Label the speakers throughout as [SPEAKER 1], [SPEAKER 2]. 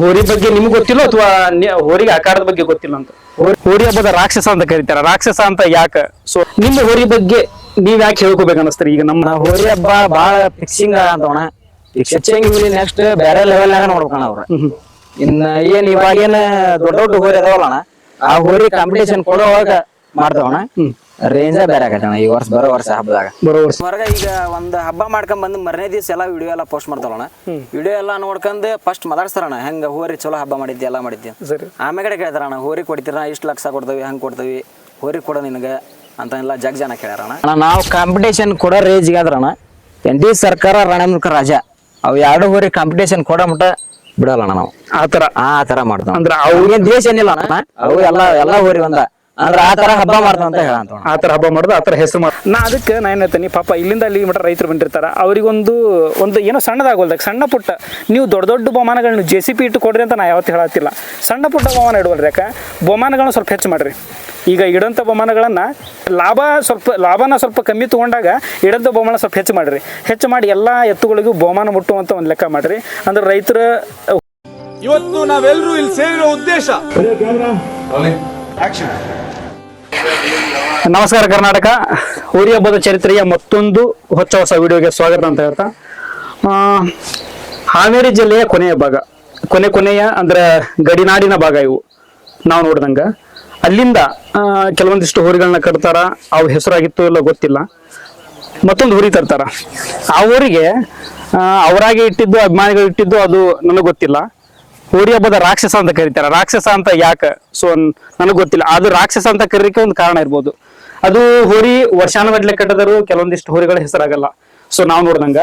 [SPEAKER 1] ಹೋರಿ ಬಗ್ಗೆ ನಿಮ್ಗೆ ಗೊತ್ತಿಲ್ಲ ಅಥವಾ ಹೋರಿ ಆಕಾರದ ಬಗ್ಗೆ ಗೊತ್ತಿಲ್ಲ ಅಂತ? ಹೋರಿ- ಹಬ್ಬದ ರಾಕ್ಷಸ ಅಂತ ಕರೀತಾರ. ರಾಕ್ಷಸ ಅಂತ ಯಾಕ? ಸೊ ನಿಮ್ಮ ಹೋರಿ ಬಗ್ಗೆ ನೀವ್ ಯಾಕೆ ಹೇಳ್ಕೋಬೇಕು ಅನಸ್ತಾರೆ? ಈಗ ನಮ್ಮ
[SPEAKER 2] ಹೋರಿ ಹಬ್ಬ ಬಾಳ ಫಿಕ್ಸಿಂಗ್ ಅಂತವಣ ಫಿಕ್ಸಿಂಗ್ ನೆಕ್ಸ್ಟ್ ಬೇರೆ ಲೆವೆಲ್ ನಾಗ ನೋಡ್ಬೇಕಣ ಅವ್ರ. ಇನ್ನ ಏನ್ ಇವಾಗ ಏನ್ ದೊಡ್ಡ ದೊಡ್ಡ ಹೋರಿ ಅದಾವಲ್ಲ ಆ ಹೋರಿ ಕಾಂಪಿಟೇಷನ್ ಕೊಡೋವಾಗ ಮಾಡ್ತಾವಣ ರೇಂಜ ಬೇರೆ ಆಗತ್ತಣ್ಣ ಈ ವರ್ಷ ಬರೋ ವರ್ಷ ಹಬ್ಬದಾಗ.
[SPEAKER 1] ಬರೋ ವರ್ಷ.
[SPEAKER 2] ಹೊರಗ ಈಗ ಒಂದ್ ಹಬ್ಬ ಮಾಡ್ಕೊಂಡ್ ಬಂದ್ ಮರನೇ ದಿವಸ ಎಲ್ಲ ವಿಡಿಯೋ ಎಲ್ಲ ಪೋಸ್ಟ್ ಮಾಡ್ತಾವಣ ವಿಡಿಯೋ ಎಲ್ಲ ನೋಡ್ಕೊಂಡ್ ಫಸ್ಟ್ ಮಾತಾಡ್ಸ್ತಾರಣ ಹೆಂಗ ಹೋರಿ ಚಲೋ ಹಬ್ಬ ಮಾಡಿದ್ದೆ ಎಲ್ಲ ಮಾಡಿದ್ದೆ
[SPEAKER 1] ಸರಿ.
[SPEAKER 2] ಆಮೇಲೆ ಕೇಳ್ತಾರಣ ಹೋರಿ ಕೊಡ್ತೀರ ಇಷ್ಟು ಲಕ್ಷ ಕೊಡ್ತೇವಿ ಹಂಗ್ ಕೊಡ್ತೇವಿ ಹೋರಿ ಕೊಡ ನಿನಗ ಅಂತ ಎಲ್ಲ ಜಗ್ ಜನ ಕೇಳ್ಯಾರಣ ನಾವು ಕಾಂಪಿಟೇಷನ್ ಕೊಡೋ ರೇಜ್ಗೆ ಆದ್ರಣ ಎನ್ ಡಿ ಸರ್ಕಾರ ರಣಮುಖ ರಾಜ ಅವು ಎರಡು ಹೋರಿ ಕಾಂಪಿಟೇಷನ್ ಕೊಡೋ ಮಟ್ಟ ಬಿಡಲ್ಲಣ್ಣ ನಾವು.
[SPEAKER 1] ಆತರ
[SPEAKER 2] ಆ ತರ ಮಾಡ್ತಾವ.
[SPEAKER 1] ಅಂದ್ರೆ
[SPEAKER 2] ಅವ್ರಿಗೆ ದೇಶ ಏನಿಲ್ಲ ಅಣ್ಣ? ಅವು ಎಲ್ಲ ಎಲ್ಲ ಹೋರಿ ಒಂದ. ಅಂದ್ರ ಆ ತರ ಹಬ್ಬ ಮಾಡ್ತಾವ ಅಂತ ಹೇಳಂತ
[SPEAKER 1] ಆತರ ಹಬ್ಬ ಮಾಡೋದು ಆತರ ಹೆಸರು ಮಾಡ ನಾ ಅದಕ್ಕೆ ನಾ ಏನ್ ಹೇಳ್ತೀನಿ ಪಾಪ ಇಲ್ಲಿಂದ ಅಲ್ಲಿ ಮಟ್ಟ ರೈತರು ಬಂದಿರ್ತಾರ ಅವರಿಗೊಂದು ಒಂದು ಏನೋ ಸಣ್ಣದಾಗೋಲ್ದಾಗ ಸಣ್ಣ ಪುಟ್ಟ ನೀವು ದೊಡ್ಡ ದೊಡ್ಡ ಬಹುಮಾನಗಳನ್ನ ಜೆ ಸಿ ಪಿ ಇಟ್ಟು ಕೊಡ್ರಿ ಅಂತ ನಾ ಯಾವತ್ತು ಹೇಳತ್ತಿಲ್ಲ. ಸಣ್ಣ ಪುಟ್ಟ ಬಹುಮಾನ ಇಡುವಲ್ರಿ ಯಾಕ? ಬಹುಮಾನಗಳನ್ನ ಸ್ವಲ್ಪ ಹೆಚ್ಚು ಮಾಡ್ರಿ. ಈಗ ಇಡಂತ ಬಹುಮಾನಗಳನ್ನ ಲಾಭ ಸ್ವಲ್ಪ ಲಾಭನ ಸ್ವಲ್ಪ ಕಮ್ಮಿ ತಗೊಂಡಾಗ ಇಡಂತ ಬಹುಮಾನ ಸ್ವಲ್ಪ ಹೆಚ್ಚು ಮಾಡ್ರಿ. ಹೆಚ್ಚು ಮಾಡಿ ಎಲ್ಲಾ ಎತ್ತುಗಳಿಗೂ ಬಹುಮಾನ ಮುಟ್ಟುವಂತ ಒಂದು ಲೆಕ್ಕ ಮಾಡ್ರಿ. ಅಂದ್ರೆ ರೈತರ
[SPEAKER 3] ಇವತ್ತು ನಾವೆಲ್ಲರೂ ಇಲ್ಲಿ ಸೇರಿರೋ ಉದ್ದೇಶ.
[SPEAKER 1] ನಮಸ್ಕಾರ ಕರ್ನಾಟಕ. ಹೋರಿ ಹಬ್ಬದ ಚರಿತ್ರೆಯ ಮತ್ತೊಂದು ಹೊಚ್ಚ ಹೊಸ ವಿಡಿಯೋಗೆ ಸ್ವಾಗತ ಅಂತ ಹೇಳ್ತಾ. ಹಾವೇರಿ ಜಿಲ್ಲೆಯ ಕೊನೆಯ ಭಾಗ. ಕೊನೆ ಕೊನೆಯ ಅಂದ್ರೆ ಗಡಿನಾಡಿನ ಭಾಗ ಇವು. ನಾವು ನೋಡ್ದಂಗ. ಅಲ್ಲಿಂದ ಕೆಲವೊಂದಿಷ್ಟು ಹೋರಿಗಳನ್ನ ಕಟ್ತಾರ, ಅವು ಹೆಸರಾಗಿತ್ತು ಇಲ್ಲ ಗೊತ್ತಿಲ್ಲ. ಮತ್ತೊಂದು ಹೋರಿ ತರ್ತಾರ. ಆ ಊರಿಗೆ ಅವರಾಗಿ ಇಟ್ಟಿದ್ದು, ಅಭಿಮಾನಿಗಳು ಇಟ್ಟಿದ್ದು ಅದು ನನಗೆ ಗೊತ್ತಿಲ್ಲ. ಹೋರಿ ಹಬ್ಬದ ರಾಕ್ಷಸ ಅಂತ ಕರೀತಾರ. ರಾಕ್ಷಸ ಅಂತ ಯಾಕೆ? ಸೊ ನನಗೆ ಗೊತ್ತಿಲ್ಲ. ಅದು ರಾಕ್ಷಸ ಅಂತ ಕರೀಲಿಕ್ಕೆ ಒಂದು ಕಾರಣ ಇರ್ಬೋದು. ಅದು ಹೋರಿ ವರ್ಷಾನುಗಟ್ಲೆ ಕಟ್ಟದರು, ಕೆಲವೊಂದಿಷ್ಟು ಹೋರಿಗಳ ಹೆಸರಾಗಲ್ಲ. ಸೊ ನಾವು ನೋಡ್ದಂಗ,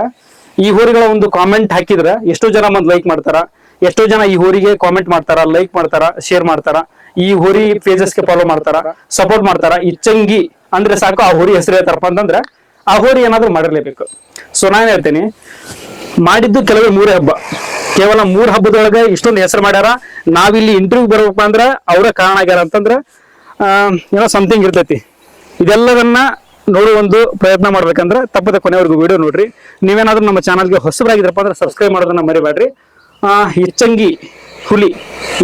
[SPEAKER 1] ಈ ಹೋರಿಗಳ ಒಂದು ಕಾಮೆಂಟ್ ಹಾಕಿದ್ರ ಎಷ್ಟೋ ಜನ ಬಂದು ಲೈಕ್ ಮಾಡ್ತಾರ. ಎಷ್ಟೋ ಜನ ಈ ಹೋರಿಗೆ ಕಾಮೆಂಟ್ ಮಾಡ್ತಾರ ಲೈಕ್ ಮಾಡ್ತಾರ ಶೇರ್ ಮಾಡ್ತಾರ. ಈ ಹೋರಿ ಪೇಜಸ್ಗೆ ಫಾಲೋ ಮಾಡ್ತಾರ ಸಪೋರ್ಟ್ ಮಾಡ್ತಾರ. ಇಚ್ಚಂಗಿ ಅಂದ್ರೆ ಸಾಕು, ಆ ಹೋರಿ ಹೆಸರು ಹೇಳ್ತಾರಪ್ಪ ಅಂತಂದ್ರೆ ಆ ಹೋರಿ ಏನಾದ್ರೂ ಮಾಡಿರ್ಲೇಬೇಕು. ಸೊ ನಾನು ಹೇಳ್ತೀನಿ, ಮಾಡಿದ್ದು ಕೆಲವೇ ಮೂರೇ ಹಬ್ಬ. ಕೇವಲ ಮೂರ್ ಹಬ್ಬದೊಳಗೆ ಇಷ್ಟೊಂದು ಹೆಸರು ಮಾಡ್ಯಾರ. ನಾವಿಲ್ಲಿ ಇಂಟರ್ವ್ಯೂ ಬರ್ಬೇಕಪ್ಪ ಅಂದ್ರೆ ಅವರ ಕಾರಣ ಆಗ್ಯಾರ ಅಂತಂದ್ರೆ ಏನೋ ಸಮಥಿಂಗ್ ಇರ್ತೈತಿ. ಇದೆಲ್ಲವನ್ನ ನೋಡುವ ಒಂದು ಪ್ರಯತ್ನ ಮಾಡ್ಬೇಕಂದ್ರೆ ತಪ್ಪದ ಕೊನೆವರೆಗೂ ವಿಡಿಯೋ ನೋಡ್ರಿ. ನೀವೇನಾದ್ರೂ ನಮ್ಮ ಚಾನಲ್ಗೆ ಹೊಸಬರಾಗಿದ್ರಪ್ಪ ಅಂದ್ರೆ ಸಬ್ಸ್ಕ್ರೈಬ್ ಮಾಡೋದನ್ನ ಮರಿಬೇಡ್ರಿ. ಇಚ್ಚಂಗಿ ಹುಲಿ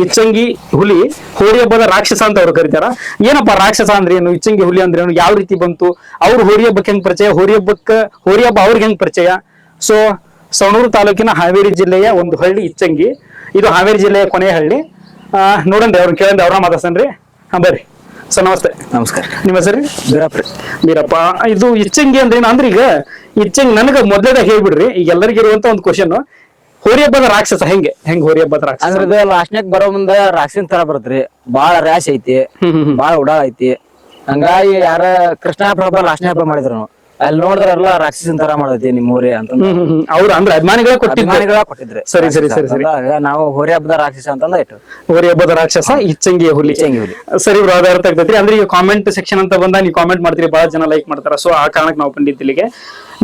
[SPEAKER 1] ಇಚ್ಚಂಗಿ ಹುಲಿ ಹೋರಿ ಹಬ್ಬದ ರಾಕ್ಷಸ ಅಂತ ಅವ್ರು ಕರೀತಾರ. ಏನಪ್ಪ ರಾಕ್ಷಸ ಅಂದ್ರೆ ಏನು? ಇಚ್ಚಂಗಿ ಹುಲಿ ಅಂದ್ರೆ ಏನು? ಯಾವ ರೀತಿ ಬಂತು? ಅವ್ರು ಹೋರಿ ಹಬ್ಬಕ್ಕೆ ಹೆಂಗ್ ಪರಿಚಯ? ಹೋರಿ ಹಬ್ಬಕ್ಕೆ ಹೋರಿ ಹಬ್ಬ ಅವ್ರಿಗೆ ಹೆಂಗ್ ಪರಿಚಯ? ಸೊ ಸವಣೂರು ತಾಲೂಕಿನ ಹಾವೇರಿ ಜಿಲ್ಲೆಯ ಒಂದು ಹಳ್ಳಿ ಇಚ್ಚಂಗಿ ಇದು ಹಾವೇರಿ ಜಿಲ್ಲೆಯ ಕೊನೆಯ ಹಳ್ಳಿ. ನೋಡಂದ್ರೆ ಅವ್ರನ್ನ ಕೇಳಂದ್ರೆ ಅವ್ರ ಮಾತಾಡ್ಸನ್ರಿ ಹಾ, ಬರ್ರಿ. ಸರ್ ನಮಸ್ತೆ.
[SPEAKER 2] ನಮಸ್ಕಾರ.
[SPEAKER 1] ನಿಮ್ಮ ಹೆಸರು?
[SPEAKER 2] ಬೀರಪ್ಪ
[SPEAKER 1] ಬೀರಪ್ಪ ಇದು ಇಚ್ಚಂಗಿ ಅಂದ್ರೆ ಏನು ಅಂದ್ರೆ ಈಗ ಇಚ್ಚಂಗಿ ನನಗ ಮೊದ್ಲೇದ ಹೇಳ್ಬಿಡ್ರಿ ಈಗ ಎಲ್ಲರಿಗೂ ಇರುವಂತ ಒಂದು ಕ್ವಶನ್ ಹೋರಿ ಹಬ್ಬದ ರಾಕ್ಷಸ ಹೆಂಗೆ? ಹೆಂಗ್ ಹೋರಿ ಹಬ್ಬದ ರಾಕ್ಷಸ?
[SPEAKER 2] ಅಂದ್ರೆ ಲಾಸ್ಟ್ನಾಗ ಬರೋ ಮುಂದ ರಾಕ್ಷಸಿನ ತರ ಬರುತ್ತೆ ಬಾಳ ರ್ಯಾಶ್ ಐತಿ ಬಾಳ ಉಡಾಳ ಐತಿ. ಹಂಗಾಗಿ ಯಾರ ಕೃಷ್ಣ ಹಬ್ಬ ಲಾಸ್ಟ್ನೇ ಹಬ್ಬ ಮಾಡಿದ್ರು ನಾವು. ಅಲ್ಲಿ ನೋಡಿದ್ರಲ್ಲ ರಾಕ್ಷಸನ್ ತರ ಮಾಡೈತಿ ನಿಮ್ ಊರಿ ಅಂತ
[SPEAKER 1] ಅವ್ರ ಅಂದ್ರೆ ಅಭಿಮಾನಿಗಳೇ
[SPEAKER 2] ಅಭಿಮಾನಿಗಳ ಕೊಟ್ಟಿದ್ರೆ.
[SPEAKER 1] ಸರಿ ಸರಿ ಸರಿ ಸರಿ.
[SPEAKER 2] ನಾವು ಹೋರಿ ಹಬ್ಬದ ರಾಕ್ಷಸ ಅಂತಂದ ಇಟ್ಟು.
[SPEAKER 1] ಹೋರಿ ಹಬ್ಬದ ರಾಕ್ಷಸ ಇಚ್ಚಂಗಿ ಹುಲಿ.
[SPEAKER 2] ಇಚ್ಚಂಗಿ ಹುಲಿ.
[SPEAKER 1] ಸರಿ ಬ್ರೋ ಅದ ಅರ್ಥ ಆಗ್ತೈತ್ರಿ. ಅಂದ್ರೆ ಈಗ ಕಾಮೆಂಟ್ ಸೆಕ್ಷನ್ ಅಂತ ಬಂದ ನೀವು ಕಾಮೆಂಟ್ ಮಾಡ್ತೀರಿ ಬಹಳ ಜನ ಲೈಕ್ ಮಾಡ್ತಾರ. ಸೊ ಆ ಕಾರಣಕ್ಕೆ ನಾವು ಬಂದಿದ್ದು ಇಲ್ಲಿಗೆ.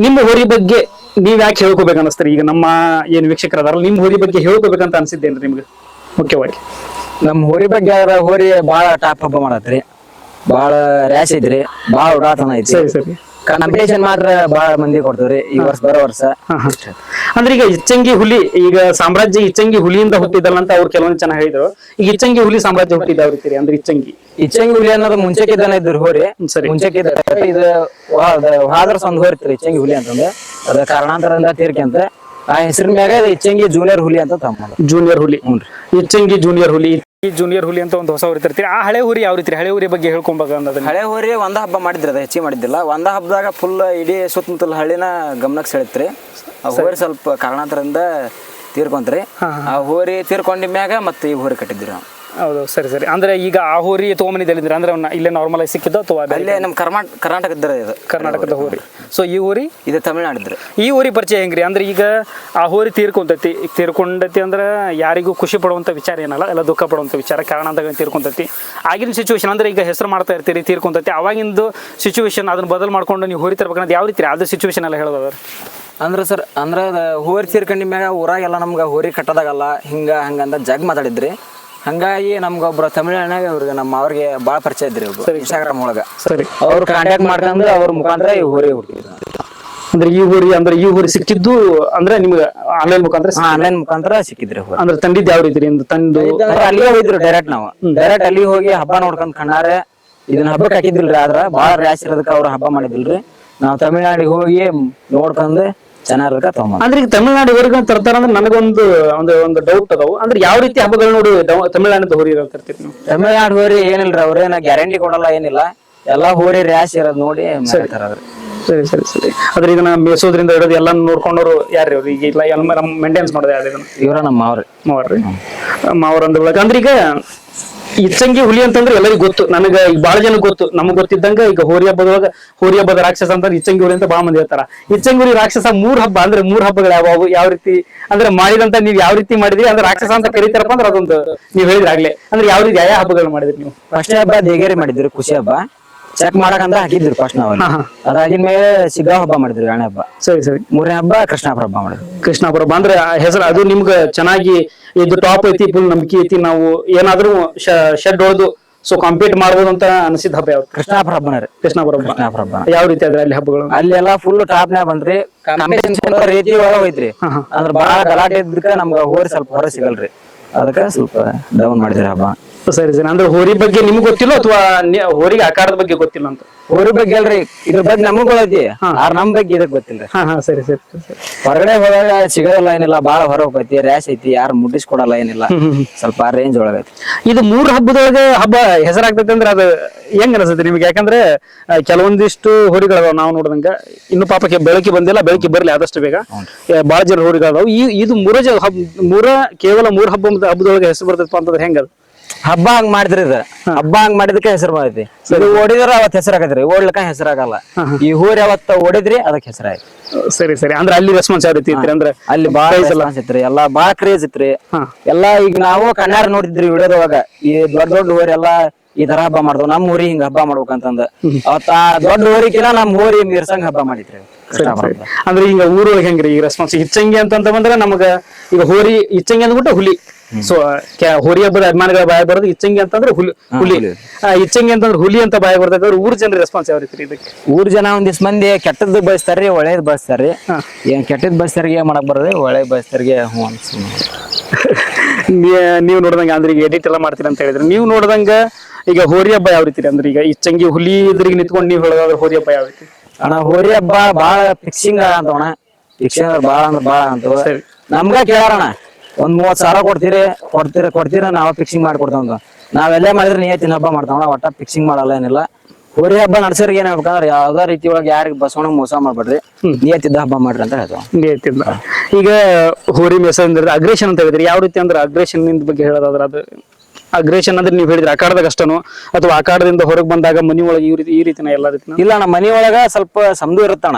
[SPEAKER 1] ನಿಮ್ಮ ಹೋರಿ ಬಗ್ಗೆ ನೀವ್ ಯಾಕೆ ಹೇಳ್ಕೋಬೇಕು ಅನಿಸ್ತಾರೆ ಈಗ ನಮ್ಮ ಏನ್ ವೀಕ್ಷಕರ ಅದಾರಲ್ಲ ನಿಮ್ ಹೋರಿ ಬಗ್ಗೆ ಹೇಳ್ಕೋಬೇಕಂತ ಅನ್ಸಿದ್ದೇನ್ರಿ ನಿಮ್ಗೆ? ಮುಖ್ಯವಾಗಿ.
[SPEAKER 2] ನಮ್ ಹೋರಿ ಬಗ್ಗೆ ಆದ್ರ ಹೋರಿ ಬಾಳ ಟಾಪ್ ಹಬ್ಬ ಮಾಡತ್ರಿ. ಬಾಳ ರ್ಯಾಶ್ ಐತ್ರಿ ಬಾಳ ಉಡಾಟನ ಐತಿ
[SPEAKER 1] ಸರಿ ಸರಿ.
[SPEAKER 2] ಕಾಂಪಿಟೇಷನ್ ಮಾತ್ರ ಬಹಳ ಮಂದಿ ಕೊಡ್ತೇವ್ರಿ ಈ ವರ್ಷ ಬರೋ ವರ್ಷ.
[SPEAKER 1] ಅಂದ್ರೆ ಈಗ ಇಚ್ಚಂಗಿ ಹುಲಿ ಈಗ ಸಾಮ್ರಾಜ್ಯ ಇಚ್ಚಂಗಿ ಹುಲಿಯಿಂದ ಹುಟ್ಟಿದಲ್ಲ ಅಂತ ಅವ್ರು ಕೆಲವೊಂದು ಜನ ಹೇಳಿದ್ರು. ಈಗ ಇಚ್ಚಂಗಿ ಹುಲಿ ಸಾಮ್ರಾಜ್ಯ ಹುಟ್ಟಿದ ಅವ್ರಿತೀರಿ ಅಂದ್ರೆ ಇಚ್ಚಂಗಿ.
[SPEAKER 2] ಇಚ್ಚಂಗಿ ಹುಲಿ ಅನ್ನೋದು ಮುಂಚೆಕಿದ್ದಾನ ಇದ್ರು ಹೋರಿ.
[SPEAKER 1] ಸರಿ.
[SPEAKER 2] ಮುಂಚೆಕ್ಕೆ ಇದು ಹಾದ್ರಸ್ ಒಂದ್ ಹೋರಿತ್ರಿ ಇಚ್ಚಂಗಿ ಹುಲಿ ಅಂತಂದ್ರೆ ಅದ ಕಾರಣಾಂತರದಿಂದ ತೀರ್ಕೆಂತ ಆ ಹೆಸರಿನ ಮ್ಯಾಗ ಇಚ್ಚಂಗಿ ಜೂನಿಯರ್ ಹುಲಿ ಅಂತ ತಮ್ಮ
[SPEAKER 1] ಜೂನಿಯರ್ ಹುಲಿ. ಇಚ್ಚಂಗಿ ಜೂನಿಯರ್ ಹುಲಿ. ಈ ಜೂನಿಯರ್ ಹುಲಿ ಅಂತ ಒಂದು ಹೊಸ ಹುರಿ ತರ್ತೀರಿ. ಆ ಹಳೆ ಹುರಿ ಯಾವ ರೀತಿ ಹಳೆ ಹುರಿ ಬಗ್ಗೆ ಹೇಳ್ಕೊಂಬಾಗ ಅನ್ನೋದನ್ನ
[SPEAKER 2] ಹಳೆ ಹುರಿ ಒಂದ ಹಬ್ಬ ಮಾಡಿದ್ರಿ ಅದ ಹೆಚ್ಚಿ ಮಾಡಿದ್ದಿಲ್ಲ. ಒಂದ ಹಬ್ಬದಾಗ ಫುಲ್ ಇಡೀ ಸುತ್ತಮುತ್ತಲ ಹಳ್ಳಿನ ಗಮನಕ್ಕೆ ಸೆಳೆತ್ರಿ. ಆ ಹೋರಿ ಸ್ವಲ್ಪ ಕಾರಣಾಂತರದಿಂದ ತೀರ್ಕೊಂತ್ರಿ. ಆ ಹೋರಿ ತೀರ್ಕೊಂಡಿದ್ಮ್ಯಾಗ ಮ್ಯಾಗ ಮತ್ತೆ ಈ ಹೋರಿ ಕಟ್ಟಿದ್ರಿ ನಾವು.
[SPEAKER 1] ಹೌದು ಸರಿ ಸರಿ. ಅಂದ್ರೆ ಈಗ ಆ ಹೋರಿ ತೊಗೊಂಬಂದಿದ್ದಲ್ಲಿ ಅಂದ್ರೆ ಅವ್ನ ಇಲ್ಲೇ ನಾರ್ಮಲ್ ಆಗಿ ಸಿಕ್ಕಿದ್ದು ಅಥವಾ ಬೇರೆ
[SPEAKER 2] ಅಲ್ಲೇ ನಮ್ಮ ಕರ್ನಾಟಕ ಕರ್ನಾಟಕದ ಇದು.
[SPEAKER 1] ಕರ್ನಾಟಕದ ಹೋರಿ. ಸೊ ಈ ಹೋರಿ?
[SPEAKER 2] ಇದು ತಮಿಳ್ನಾಡಿದ್ರೆ
[SPEAKER 1] ಈ ಊರಿ ಪರಿಚಯ ಹೆಂಗ್ರಿ? ಅಂದ್ರೆ ಈಗ ಆ ಹೋರಿ ತೀರ್ಕೊಂತೈತಿ. ಈಗ ತೀರ್ಕೊಂಡೈತಿ ಅಂದ್ರೆ ಯಾರಿಗೂ ಖುಷಿ ಪಡುವಂತ ವಿಚಾರ ಏನಲ್ಲ ಎಲ್ಲ ದುಃಖ ಪಡುವಂತ ವಿಚಾರ ಕಾರಣ ಅಂತ ತೀರ್ಕೊಂತೈತಿ. ಆಗಿನ ಸಿಚುವೇಶನ್ ಅಂದ್ರೆ ಈಗ ಹೆಸರು ಮಾಡ್ತಾ ಇರ್ತೀರಿ ತೀರ್ಕೊಂತೈತಿ. ಅವಾಗಿಂದು ಸಿಚುವೇಶನ್ ಅದನ್ನ ಬದಲು ಮಾಡ್ಕೊಂಡು ನೀವು ಹೋರಿ ತರ್ಬೇಕಂದ್ರೆ ಯಾವ ರೀತಿ ಅದ್ರ ಸಿಚುವೇಶನ್ ಎಲ್ಲ ಹೇಳೋದಾದ್ರೆ
[SPEAKER 2] ಅಂದ್ರೆ. ಸರ್ ಅಂದ್ರೆ ಅದ ಹೋರಿ ತೀರ್ಕೊಂಡ ಮ್ಯಾಗ ಊರಾಗೆಲ್ಲ ನಮ್ಗೆ ಹೋರಿ ಕಟ್ಟದಾಗಲ್ಲ ಹಿಂಗ ಹಂಗಂದ ಜಗ್ ಮಾತಾಡಿದ್ರಿ. ಹಂಗಾಗಿ ನಮ್ಗೆ ಒಬ್ರು ತಮಿಳ್ನಾಡಿನಾಗ ಅವ್ರಿಗೆ ನಮ್ಮ ಅವ್ರಿಗೆ ಭಾಳ ಪರಿಚಯ ಇದ್ರಿ ಒಬ್ರು ಇನ್ಸ್ಟಾಗ್ರಾಮ್ ಒಳಗ.
[SPEAKER 1] ಸರಿ.
[SPEAKER 2] ಅವ್ರು ಕಾಂಟ್ಯಾಕ್ಟ್ ಮಾಡ್ಕೊಂಡು ಅವ್ರ ಮುಖಾಂತರ ಈ ಹೋರಿ ಹುಡುಕಿದ್ರು
[SPEAKER 1] ಅಂದ್ರೆ ಈ ಊರಿ ಅಂದ್ರೆ ಈ ಊರಿ ಸಿಕ್ಕಿದ್ದು ಅಂದ್ರೆ ನಿಮ್ಗೆ ಆನ್ಲೈನ್ ಮುಖಾಂತರ
[SPEAKER 2] ಆನ್ಲೈನ್ ಮುಖಾಂತರ ಸಿಕ್ಕಿದ್ರಿ
[SPEAKER 1] ಅಂದ್ರೆ ತಂದಿದ್ದು ಯಾವ ರೀತಿ ತಂದು
[SPEAKER 2] ಅಲ್ಲಿ ಅಲ್ಲಿಗೆ ಹೋಗಿದ್ರು ಡೈರೆಕ್ಟ್ ನಾವು. ಡೈರೆಕ್ಟ್ ಅಲ್ಲಿ ಹೋಗಿ ಹಬ್ಬ ನೋಡ್ಕೊಂಡ್ ಕಣ್ಣಾರೆ. ಇದನ್ನ ಹಬ್ಬಕ್ಕೆ ಹಾಕಿದಿಲ್ರಿ ಆದ್ರ. ಬಹಳ ರ್ಯಾಶ್ ಇರೋದಕ್ಕೆ ಅವ್ರ ಹಬ್ಬ ಮಾಡಿದಿಲ್ರಿ ನಾವು ತಮಿಳ್ನಾಡಿಗೆ ಹೋಗಿ ನೋಡ್ಕೊಂಡ್ ಚೆನ್ನಾಗಿರ್ಕ ತಗೊಂಡ್
[SPEAKER 1] ಅಂದ್ರೆ ಈಗ ತಮಿಳ್ನಾಡಿವರೆಗೂ ತರ್ತಾರ ಅಂದ್ರೆ ನನಗೊಂದು ಒಂದು ಒಂದು ಡೌಟ್ ಅದಾವು. ಅಂದ್ರೆ ಯಾವ ರೀತಿ ಹಬ್ಬಗಳು ನೋಡಿ ತಮಿಳ್ನಾಡಿಂದ ಹೋರಿ ತರ್ತೀರಿ ನೀವು?
[SPEAKER 2] ತಮಿಳ್ನಾಡು ಹೋರಿ ಏನಿಲ್ರಿ ಅವ್ರೇನ ಗ್ಯಾರಂಟಿ ಕೊಡಲ್ಲ ಏನಿಲ್ಲ. ಎಲ್ಲಾ ಹೋರಿ ರ್ಯಾಶ್ ಇರೋದ್ ನೋಡಿ
[SPEAKER 1] ಸರಿ. ಸರಿ ಸರಿ ಅದ್ರ ಇದನ್ನ ಮೇಸೋದ್ರಿಂದ ಹಿಡಿದು ಎಲ್ಲ ನೋಡ್ಕೊಂಡವ್ರು ಯಾರು ಅವ್ರು? ಈಗ ಇಲ್ಲ ಎಲ್ಲ ನಮ್ಮ ಮೇಂಟೆನ್ಸ್ ಮಾಡೋದು ಯಾರು ಇದನ್ನ?
[SPEAKER 2] ಇವರ ನಮ್ಮ ಮಾವ್ರಿ
[SPEAKER 1] ಮಾವ್ರಿ ಮಾವ್ರ ಅಂದ ಅಂದ್ರೆ ಈಗ ಇಚ್ಚಂಗಿ ಹುಲಿ ಅಂತಂದ್ರೆ ಎಲ್ಲರಿಗೂ ಗೊತ್ತು. ನನಗ ಈಗ ಬಹಳ ಜನ ಗೊತ್ತು. ನಮಗ್ ಗೊತ್ತಿದ್ದಂಗ ಈಗ ಹೋರಿ ಹಬ್ಬದೊಳಗ ಹೋರಿ ಹಬ್ಬದ ರಾಕ್ಷಸ ಅಂತ ಇಚ್ಚಂಗಿ ಹುಲಿ ಅಂತ ಬಹಳ ಮಂದಿ ಹೇಳ್ತಾರ. ಇಚ್ಚಂಗಿ ಹುಲಿ ರಾಕ್ಷಸ ಮೂರ್ ಹಬ್ಬ ಅಂದ್ರೆ ಮೂರ್ ಹಬ್ಬಗಳು ಯಾವ್ಯಾವು ಯಾವ ರೀತಿ? ಅಂದ್ರೆ ಮಾಡಿದಂತ ನೀವ್ ಯಾವ ರೀತಿ ಮಾಡಿದ್ರಿ? ಅಂದ್ರೆ ರಾಕ್ಷಸ ಅಂತ ಕರೀತಾರಪ್ಪ ಅಂದ್ರೆ ಅದೊಂದು ನೀವ್ ಹೇಳಿದ್ರಾಗ್ಲೆ. ಅಂದ್ರೆ ಯಾವ ರೀತಿ ಯಾವ ಹಬ್ಬಗಳು ಮಾಡಿದ್ರಿ ನೀವು?
[SPEAKER 2] ಫಸ್ಟ್ ಹಬ್ಬ ದೇಗೇರಿ ಮಾಡಿದ್ರಿ, ಖುಷಿ ಹಬ್ಬ. ಚೆಕ್ ಮಾಡಕಂತ ಹಾಕಿದ್ರು ಫಸ್ಟ್ ನಾವು ಅಲ್ಲಿ.
[SPEAKER 1] ಹಾ, ಹಾ.
[SPEAKER 2] ಅದಾಗಿನ ಮೇಲೆ ಸಿಗ್ಗಾ ಹಬ್ಬ ಮಾಡಿದ್ರು ಎಣ್ಣೆ ಹಬ್ಬ.
[SPEAKER 1] ಸರಿ ಸರಿ.
[SPEAKER 2] ಮೂರನೇ ಹಬ್ಬ ಕೃಷ್ಣಾಪುರ ಹಬ್ಬ ಮಾಡಿದ್ರು
[SPEAKER 1] ಕೃಷ್ಣಾಪುರ ಹಬ್ಬ ಅಂದ್ರೆ ಆ ಹೆಸರು ಅದು ನಿಮ್ಗ ಚೆನ್ನಾಗಿ ಇದು ಟಾಪ್ ಐತಿ ಫುಲ್ ನಂಬಿಕೆ ಐತಿ ನಾವು ಏನಾದ್ರೂ ಶೆಡ್ ಹೊಡೆದು ಸೊ ಕಾಂಪೀಟ್ ಮಾಡ್ಬೋದು ಅಂತ ಅನಿಸಿದ ಹಬ್ಬ ಯಾವ್ದು?
[SPEAKER 2] ಕೃಷ್ಣಾಪುರ ಹಬ್ಬನ ರೀ.
[SPEAKER 1] ಕೃಷ್ಣಾಪುರ ಹಬ್ಬ.
[SPEAKER 2] ಕೃಷ್ಣಾಪುರ ಹಬ್ಬ.
[SPEAKER 1] ಯಾವ ರೀತಿ ಅದ್ರ ಅಲ್ಲಿ ಹಬ್ಬಗಳು?
[SPEAKER 2] ಅಲ್ಲೆಲ್ಲ ಫುಲ್ ಟಾಪ್ ನ್ಯಾಗ ಬಂದ್ರಿ ಕಾಂಪಿಟೇಷನ್ ರೀತಿ ಒಳಗ ಹೋಯ್ತ್ರಿ. ಅಂದ್ರ ಬಾಳ ಗಲಾಟೆ ಇದ್ದಕ್ಕ ನಮ್ಗ ಹೋರಿ ಸ್ವಲ್ಪ ಹೊರ ಸಿಗಲ್ರಿ. ಅದಕ್ಕ ಸ್ವಲ್ಪ ಡೌನ್ ಮಾಡಿದ್ರಿ ಹಬ್ಬ.
[SPEAKER 1] ಸರಿ ಸರಿ. ಅಂದ್ರೆ ಹೋರಿ ಬಗ್ಗೆ ನಿಮ್ಗೆ ಗೊತ್ತಿಲ್ಲ ಅಥವಾ ಹೋರಿಗೆ ಆಕಾರದ ಬಗ್ಗೆ ಗೊತ್ತಿಲ್ಲ ಅಂತ?
[SPEAKER 2] ಹೋರಿ ಬಗ್ಗೆ ಅಲ್ರಿ ಇದ್ರ ಬಗ್ಗೆ ನಮಗ್ ಗೊತ್ತೈತಿ ಆರ್ ನಮ್ ಬಗ್ಗೆ ಇದಕ್ ಗೊತ್ತಿಲ್ಲ
[SPEAKER 1] ಹಾ ಹಾ ಸರಿ ಸರಿ
[SPEAKER 2] ಹೊರಗಡೆ ಹೋದಾಗ ಸಿಗೋದಿಲ್ಲ ಏನಿಲ್ಲ ಬಾಳ ಹೊರ ಹೋಗೈತಿ ರ್ಯಾಶ್ ಐತಿ ಯಾರು ಮುಟ್ಟಿಸ್ಕೊಡಲ್ಲ ಏನಿಲ್ಲ. ಸ್ವಲ್ಪ ರೇಂಜ್ ಒಳಗೈತಿ.
[SPEAKER 1] ಇದು ಮೂರ್ ಹಬ್ಬದೊಳಗ ಹಬ್ಬ ಹೆಸರಾಗ್ತೈತೆ ಅಂದ್ರೆ ಅದು ಹೆಂಗ್ ಅನಿಸುತ್ತೆ ನಿಮ್ಗೆ? ಯಾಕಂದ್ರೆ ಆ, ಕೆಲವೊಂದಿಷ್ಟು ಹೋರಿಗಳದಾವ ನಾವು ನೋಡಿದಂಗ. ಇನ್ನು ಪಾಪಕ್ಕೆ ಬೆಳಕಿ ಬಂದಿಲ್ಲ ಬೆಳಕಿ ಬರ್ಲಿ ಆದಷ್ಟು ಬೇಗ. ಬಾಳ ಜನ ಹೋರಿಗಳದಾವ. ಈ ಇದು ಮೂರ ಜ ಹಬ್ ಮೂರ ಕೇವಲ ಮೂರ್ ಹಬ್ಬ ಹಬ್ಬದೊಳಗೆ ಹೆಸರು ಬರ್ತೈತಪ್ಪ ಅಂತಂದ್ರೆ ಹೆಂಗದ?
[SPEAKER 2] ಹಬ್ಬ ಹಂಗ್ ಮಾಡಿದ್ರಿ ಇದ. ಹಬ್ಬ ಹಂಗ್ ಮಾಡಿದಕ್ಕೆ ಹೆಸರು ಬಂದೈತಿ. ಇದು ಓಡಿದ್ರ ಅವತ್ ಹೆಸರಾಗತ್ರಿ ಓಡ್ಲಿಕ್ಕ ಹೆಸರಾಗಲ್ಲ ಈ ಊರ್ ಯಾವತ್ತ ಓಡಿದ್ರಿ ಅದಕ್ಕೆ ಹೆಸರಾಯ್ತು
[SPEAKER 1] ಸರಿ ಸರಿ. ಅಂದ್ರೆ ಅಲ್ಲಿ ರೆಸ್ಪಾನ್ಸ್ ಯಾವ ರೀತಿ ಇತ್ತು ಅಂದ್ರೆ
[SPEAKER 2] ಅಲ್ಲಿ ಬಾಳ response ಇತ್ರಿ. ಎಲ್ಲಾ ಬಾಳ ಕ್ರೇಜ್ ಇತ್ರಿ. ಎಲ್ಲಾ ಈಗ ನಾವು ಕಣ್ಣಾರ ನೋಡಿದ್ರಿ ವಿಡಿಯೋದೊಳಗ. ಈ ದೊಡ್ಡ ದೊಡ್ಡ ಊರೆಲ್ಲಾ ಎಲ್ಲಾ ಈ ತರ ಹಬ್ಬ ಮಾಡ್ದವ್ ನಮ್ ಊರಿ ಹಿಂಗ ಹಬ್ಬ ಮಾಡ್ಬೇಕಂತಂದ. ಅವತ್ತ ದೊಡ್ಡ ಊರಿಕಿನ ನಮ್ ಊರಿ ಮೀರ್ಸಂಗ್ ಹಬ್ಬ ಮಾಡಿದ್ರಿ.
[SPEAKER 1] ಅಂದ್ರೆ ಈಗ ಊರೊಳಗೆ ಹೆಂಗ್ರಿ? ಈಗ ರೆಸ್ಪಾನ್ಸ್ ಇಚ್ಚಂಗಿ ಅಂತಂತ ಬಂದ್ರೆ ನಮಗ ಈಗ ಹೋರಿ ಇಚ್ಚಂಗಿ ಅಂದ್ಬಿಟ್ಟು ಹುಲಿ. ಸೊ ಹೋರಿ ಹಬ್ಬದ ಅಭಿಮಾನಿಗಳ ಬಾಯ ಬರೋದು ಇಚ್ಚಂಗಿ ಅಂತಂದ್ರೆ ಹುಲಿ ಹುಲಿ. ಆ, ಇಚ್ಚಂಗಿ ಅಂತಂದ್ರೆ ಹುಲಿ ಅಂತ ಬಾಯ ಬರ್ತೈತೆ. ಅವ್ರ ಊರ್ ಜನ ರೆಸ್ಪಾನ್ಸ್ ಯಾವ ರೀತಿ ಇದಕ್ಕೆ?
[SPEAKER 2] ಊರ್ ಜನ ಒಂದಿಸ್ ಮಂದಿ ಕೆಟ್ಟದ್ದು ಬಯಸ್ತಾರ್ರಿ ಒಳ್ಳೇದ್ ಬಯಸ್ತಾರ್ರಿ. ಏನ್ ಕೆಟ್ಟದ್ ಬಯಸ್ತಾರಿಗೆ ಏನ್ ಮಾಡಕ್ ಬರೋದ್ರಿ ಒಳ್ಳೆ ಬಯಸ್ತಾರಿಗೆ ಹ್ಞೂ ಅನ್ಸ್
[SPEAKER 1] ನೀವು ನೋಡ್ದಂಗ ಅಂದ್ರೆ ಈಗ ಎಡಿಟ್ ಎಲ್ಲ ಮಾಡ್ತೀರಿ ಅಂತ ಹೇಳಿದ್ರೆ ನೀವು ನೋಡ್ದಂಗ ಈಗ ಹೋರಿ ಹಬ್ಬ ಯಾವ ರೀತಿ ಅಂದ್ರೆ ಈಗ ಈ ಚಂಗಿ ಹುಲಿ ಇದ್ರಿಗೆ ನಿಂತ್ಕೊಂಡು ನೀವು ಹೇಳೋದಾದ್ರೆ ಹೋರಿ ಹಬ್ಬ ಯಾವ ರೀತಿ?
[SPEAKER 2] ಅಣ್ಣ ಹೋರಿ ಹಬ್ಬ ಬಾಳ ಫಿಕ್ಸಿಂಗ್ ಅಂತವಣ ಫಿಕ್ಸಿಂಗ್ ಅಂದ್ರೆ ಬಾಳ ಅಂದ್ರೆ ಬಾಳ
[SPEAKER 1] ಅಂತ.
[SPEAKER 2] ನಮ್ಗ ಕೇಳಾರಣ ಒಂದ್ ಮೂವತ್ ಸಾವಿರ ಕೊಡ್ತೀರಿ ಕೊಡ್ತೀರಿ ಕೊಡ್ತೀರ ನಾವ ಫಿಕ್ಸಿಂಗ್ ಮಾಡ್ಕೊಡ್ತಾವ ನಾವೆಲ್ಲೇ ಮಾಡಿದ್ರೆ ನಿಯತ್ತಿನ ಹಬ್ಬ ಮಾಡ್ತಾವಣ ಒಟ್ಟ ಫಿಕ್ಸಿಂಗ್ ಮಾಡಲ್ಲ ಏನಿಲ್ಲ. ಹೋರಿ ಹಬ್ಬ ನಡ್ಸೋರಿಗೆ ಏನ್ ಹೇಳ್ಬೇಕಂದ್ರೆ ಯಾವ್ದೋ ರೀತಿ ಒಳಗೆ ಯಾರಿಗ್ ಬಸವಣ್ಣ ಮೋಸ ಮಾಡ್ಬೇಡ್ರಿ ನಿಯತ್ತಿದ್ದ ಹಬ್ಬ ಮಾಡ್ರಿ ಅಂತ ಹೇಳ್ತಾವ
[SPEAKER 1] ನಿಯತ್ತಿದ್ದ ಈಗ ಹೋರಿ ಮೇಸ ಅಂದ್ರೆ ಅಗ್ರೇಷನ್ ಅಂತ ಹೇಳಿದ್ರಿ ಯಾವ ರೀತಿ ಅಂದ್ರೆ ಅಗ್ರೇಷನ್ ಬಗ್ಗೆ ಹೇಳೋದಾದ್ರೆ ಅದು ಅಗ್ರೇಷನ್ ಅಂದ್ರೆ ನೀವು ಹೇಳಿದ್ರೆ ಆಕಾರದಾಗ ಅಷ್ಟನು ಅಥವಾ ಆಕಾರದಿಂದ ಹೊರಗೆ ಬಂದಾಗ ಮನಿ ಒಳಗೆ ಈ ರೀತಿ ಈ ರೀತಿನ ಎಲ್ಲ ರೀತಿನ?
[SPEAKER 2] ಇಲ್ಲ ಅಣ್ಣ ಮನಿ ಒಳಗ ಸ್ವಲ್ಪ ಸಮದು ಇರುತ್ತಣ